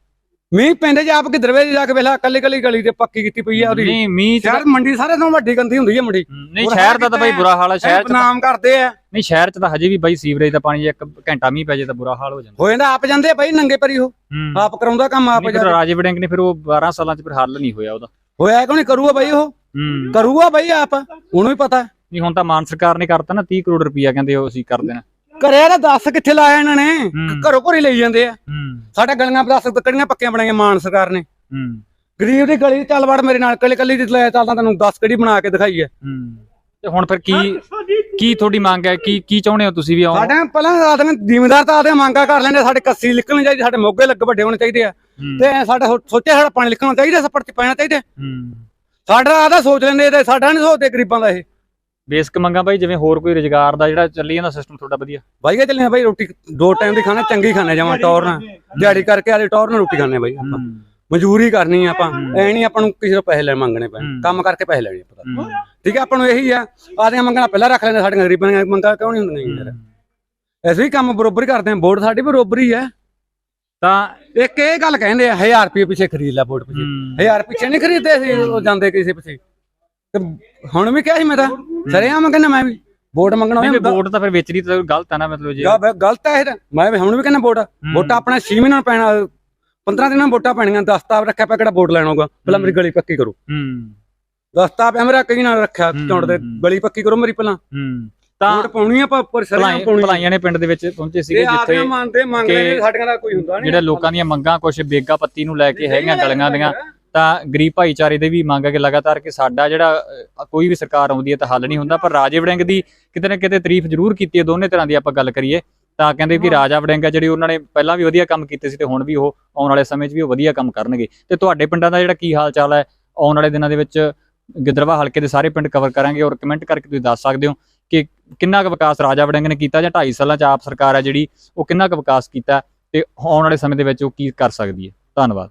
ਮੀਂਹ ਪੈਂਦੇ ਜੇ ਆਪ ਕਿ ਦਰਵੇ ਜਾ ਕੇ ਵੇਲਾ ਕੱਲੀ ਕੱਲੀ ਗਲੀ ਤੇ ਪੱਕੀ ਕੀਤੀ ਪਈ ਆ ਉਹਦੀ। ਨਹੀਂ ਮੀਂਹ ਸ਼ਹਿਰ ਮੰਡੀ ਸਾਰੇ ਤੋਂ ਵੱਡੀ ਗੰਦੀ ਹੁੰਦੀ ਹੈ ਮੰਡੀ। ਨਹੀਂ ਸ਼ਹਿਰ ਦਾ ਤਾਂ ਬਈ ਬੁਰਾ ਹਾਲ ਹੈ ਸ਼ਹਿਰ ਚ ਨਾਮ ਕਰਦੇ ਆ। ਨਹੀਂ ਸ਼ਹਿਰ ਚ ਤਾਂ ਹਜੇ ਵੀ ਬਈ ਸੀਵਰੇਜ ਦਾ ਪਾਣੀ ਇੱਕ ਘੰਟਾ ਮੀਂਹ ਪੈ ਜੇ ਤਾਂ ਬੁਰਾ ਹਾਲ ਹੋ ਜਾਂਦਾ। ਹੋ ਜਾਂਦਾ ਆਪ ਜਾਂਦੇ ਬਾਈ ਨੰਗੇ ਪਰੀ ਉਹ। ਆਪ ਕਰਾਉਂਦਾ ਕੰਮ ਆਪ ਨਹੀਂ ਜਾ ਫਿਰ ਕੇ। ਰਾਜੇ ਵੜਿੰਗ ਨੇ ਫਿਰ ਉਹ 12 ਸਾਲਾਂ ਚ ਫਿਰ ਹੱਲ ਨਹੀਂ ਹੋਇਆ ਉਹਦਾ। ਹੋਇਆ ਕਿਉਂ ਨਹੀਂ ਕਰੂਗਾ ਬਾਈ ਉਹ। ਕਰੂਗਾ ਬਾਈ ਆਪ ਉਹਨੂੰ ਵੀ ਪਤਾ। ਨਹੀਂ ਹੁਣ ਤਾਂ ਮਾਨ ਸਰਕਾਰ ਨੇ ਕਰਤਾ ਨਾ 30 ਕਰੋੜ ਰੁਪਈਆ ਕਹਿੰਦੇ ਉਹ ਅਸੀਂ ਕਰ ਦੇਣਾ ਕਰਿਆ ਤਾਂ ਦੱਸ ਕਿੱਥੇ ਲਾਇਆ ਇਹਨਾਂ ਨੇ? ਹੂੰ। ਘਰੋਂ ਘਰੀ ਲਈ ਜਾਂਦੇ ਆ। ਹੂੰ। ਸਾਡੇ ਗਲੀਆਂ 10 ਕੜੀਆਂ ਪੱਕੀਆਂ ਬਣਾਈਆਂ ਮਾਨ ਸਰਕਾਰ ਨੇ? ਹੂੰ। ਗਰੀਬ ਦੀ ਗਲੀ ਚੱਲ ਵੜ ਮੇਰੇ ਨਾਲ ਕੱਲੀ ਕੱਲੀ ਦੀ ਲੈ ਚੱਲਦਾ ਤੈਨੂੰ 10 ਕੜੀ ਬਣਾ ਕੇ ਦਿਖਾਈ ਹੈ। ਹੂੰ। ਤੇ ਹੁਣ ਫਿਰ ਕੀ ਕੀ ਤੁਹਾਡੀ ਮੰਗ ਹੈ? ਕੀ ਕੀ ਚਾਹੁੰਦੇ ਹੋ ਤੁਸੀਂ ਵੀ ਆਓ ਸਾਡੇ ਪਹਿਲਾਂ ਆਦਮੀ ਜ਼ਿਮੀਦਾਰ ਤਾਂ ਆਦੇ ਮੰਗਾ ਕਰ ਲੈਂਦੇ ਸਾਡੇ ਕੱਸੀ ਲਿਖਣੀ ਚਾਹੀਦੀ ਸਾਡੇ ਮੋਗੇ ਲੱਗ ਵੱਡੇ ਹੋਣੇ ਚਾਹੀਦੇ ਆ। ਹੂੰ, ਤੇ ਸਾਡੇ ਸੋਚਿਆ ਸਾਡਾ ਪਾਣੀ ਲਿਖਣਾ ਚਾਹੀਦਾ ਸੱਪੜ ਚ ਪੈਣਾ ਚਾਹੀਦਾ। ਹੂੰ। ਸਾਡਾ ਆਦਾ ਸੋਚ ਲੈਂਦੇ ਤੇ ਸਾਡਾ ਨਹੀਂ ਸੋਚਦੇ ਗਰੀਬਾਂ ਦਾ ਇਹ। ਬੇਸਿਕ ਮੰਗਾਂ ਬਾਈ ਜਿਵੇਂ ਹੋਰ ਕੋਈ ਰੁਜ਼ਗਾਰ ਦਾ ਜਿਹੜਾ ਚੱਲੀ ਜਾਂਦਾ ਸਿਸਟਮ ਤੁਹਾਡਾ ਵਧੀਆ। ਬਾਈ ਕੇ ਚੱਲੇ ਆ ਬਾਈ ਰੋਟੀ ਦੋ ਟਾਈਮ ਦੀ ਖਾਣਾ ਚੰਗੀ ਖਾਣੇ ਜਾਵਾਂ ਟੌਰ ਨਾਲ। ਦਿਹਾੜੀ ਕਰਕੇ ਆਲੇ ਟੌਰ ਨਾਲ ਰੋਟੀ ਖਾਣੇ ਬਾਈ ਆਪਾਂ। ਮਜ਼ਦੂਰੀ ਕਰਨੀ ਆ ਆਪਾਂ। ਐ ਨਹੀਂ ਆਪਾਂ ਨੂੰ ਕਿਸੇ ਤੋਂ ਪੈਸੇ ਲੈ ਮੰਗਣੇ ਪੈਣ ਹੂੰ। ਕੰਮ ਕਰਕੇ ਪੈਸੇ ਲੈਣੇ ਆਪਾਂ ਹੂੰ, ਠੀਕ ਹੈ ਆਪਾਂ ਨੂੰ ਇਹੀ ਆ ਆਦੀਆਂ ਮੰਗਣਾ ਪਹਿਲਾਂ ਰੱਖ ਲੈਂਦੇ ਸਾਡੀਆਂ ਗਰੀਬਾਂ ਦੀਆਂ ਮੰਗਾਂ ਕਿਉਂ ਨਹੀਂ ਹੁੰਦੀਆਂ ਯਾਰ। ਅਸੀਂ ਵੀ ਕੰਮ ਬਰੋਬਰ ਹੀ ਕਰਦੇ ਹਾਂ। ਵੋਟ ਸਾਡੀ ਬਰੋਬਰ ਹੀ ਹੈ। ਤਾਂ ਇੱਕ ਇਹ ਗੱਲ ਕਹਿੰਦੇ ਆ 1000 ਰੁਪਏ ਪਿੱਛੇ ਖਰੀਦ ਲੈ ਵੋਟ ਪਿੱਛੇ। ਹੂੰ, 1000 ਪਿੱਛੇ ਨਹੀਂ ਖਰੀਦਦੇ ਸੀ ਉਹ ਜਾਂਦੇ ਕਿਸੇ ਪਿੱਛੇ। ਤੇ ਹੁਣ ਵੀ ਕਿਹਾ ਸੀ ਮੈਂ ਤਾਂ ਸਰਿਆ ਮੈਂ ਕਹਿੰਦਾ ਮੈਂ ਵੀ ਵੋਟ ਮੰਗਣਾ ਨਹੀਂ ਹੋਇਆ ਵੋਟ ਤਾਂ ਫਿਰ ਵੇਚਣੀ ਤਾਂ ਗਲਤ ਹੈ ਨਾ ਮਤਲਬ ਜੇ ਗਲਤ ਹੈ ਇਹ ਤਾਂ। ਮੈਂ ਵੀ ਹੁਣ ਵੀ ਕਹਿੰਦਾ ਵੋਟ ਵੋਟਾਂ ਆਪਣਾ 6 ਮਹੀਨਿਆਂ ਨੂੰ ਪੈਣਾ 15 ਦਿਨਾਂ ਵੋਟਾਂ ਪੈਣੀਆਂ ਦਸਤਾਵ ਰੱਖਿਆ ਪਿਆ ਕਿਹੜਾ ਵੋਟ ਲੈਣਾ ਹੋਗਾ ਪਹਿਲਾਂ ਮੇਰੀ ਗਲੀ ਪੱਕੀ ਕਰੋ। ਹੂੰ। ਦਸਤਾਵ ਐ ਮੇਰਾ ਕਈ ਨਾਲ ਰੱਖਿਆ ਚੌਂਟ ਦੇ। ਗਲੀ ਪੱਕੀ ਕਰੋ ਮੇਰੀ ਪਹਿਲਾਂ। ਹੂੰ। ਤਾਂ ਵੋਟ ਪਾਉਣੀ ਆ ਆਪਾਂ ਉੱਪਰ ਭਲਾਈ ਪਾਉਣੀ ਭਲਾਈਆਂ ਨੇ ਪਿੰਡ ਦੇ ਵਿੱਚ ਪਹੁੰਚੇ ਸੀਗੇ ਇਹ ਜਿੱਥੇ ਆਪੇ ਮੰਨਦੇ ਮੰਗਦੇ ਸਾਡੀਆਂ ਦਾ ਕੋਈ ਹੁੰਦਾ ਨਹੀਂ ਜਿਹੜੇ ਲੋਕਾਂ ਦੀਆਂ ਮੰਗਾਂ ਕੁਝ ਬੇਗਾ ਪੱਤੀ ਨੂੰ ਲੈ ਕੇ ਹੈਗੀਆਂ ਗਲੀਆਂ ਦੀਆਂ ਤਾਂ ਗਰੀਬ ਭਾਈਚਾਰੇ ਦੇ ਵੀ ਮੰਗ ਕਿ ਲਗਾਤਾਰ ਕਿ ਸਾਡਾ ਜਿਹੜਾ ਕੋਈ ਵੀ ਸਰਕਾਰ ਆਉਂਦੀ ਹੈ ਤਾਂ ਹੱਲ ਨਹੀਂ ਹੁੰਦਾ। ਪਰ ਰਾਜੇ ਵੜਿੰਗ ਦੀ ਕਿਤੇ ਨਾ ਕਿਤੇ ਤਾਰੀਫ ਜ਼ਰੂਰ ਕੀਤੀ ਹੈ ਦੋਨੇ ਤਰ੍ਹਾਂ ਦੀ ਆਪਾਂ ਗੱਲ ਕਰੀਏ ਤਾਂ ਕਹਿੰਦੇ ਕਿ ਰਾਜਾ ਵੜਿੰਗ ਜਿਹੜੀ ਉਹਨਾਂ ਨੇ ਪਹਿਲਾਂ ਵੀ ਵਧੀਆ ਕੰਮ ਕੀਤੇ ਸੀ ਤੇ ਹੁਣ ਵੀ ਉਹ ਆਉਣ ਵਾਲੇ ਸਮੇਂ 'ਚ ਵੀ ਉਹ ਵਧੀਆ ਕੰਮ ਕਰਨਗੇ। ਤੇ ਤੁਹਾਡੇ ਪਿੰਡਾਂ ਦਾ ਜਿਹੜਾ ਕੀ ਹਾਲ ਚਾਲ ਹੈ? ਆਉਣ ਵਾਲੇ ਦਿਨਾਂ ਦੇ ਵਿੱਚ ਗਿੱਦਰਵਾ ਹਲਕੇ ਦੇ ਸਾਰੇ ਪਿੰਡ ਕਵਰ ਕਰਾਂਗੇ ਔਰ ਕਮੈਂਟ ਕਰਕੇ ਤੁਸੀਂ ਦੱਸ ਸਕਦੇ ਹੋ। ਕਿ ਕਿੰਨਾ ਕੁ ਵਿਕਾਸ ਰਾਜਾ ਵੜਿੰਗ ਨੇ ਕੀਤਾ ਜਾਂ 2.5 ਸਾਲਾਂ 'ਚ ਆਪ ਸਰਕਾਰ ਹੈ ਜਿਹੜੀ, ਉਹ ਕਿੰਨਾ ਕੁ ਵਿਕਾਸ ਕੀਤਾ ਤੇ ਆਉਣ ਵਾਲੇ ਸਮੇਂ ਦੇ ਵਿੱਚ ਉਹ ਕੀ ਕਰ ਸਕਦੀ ਹੈ? ਧੰਨਵਾਦ।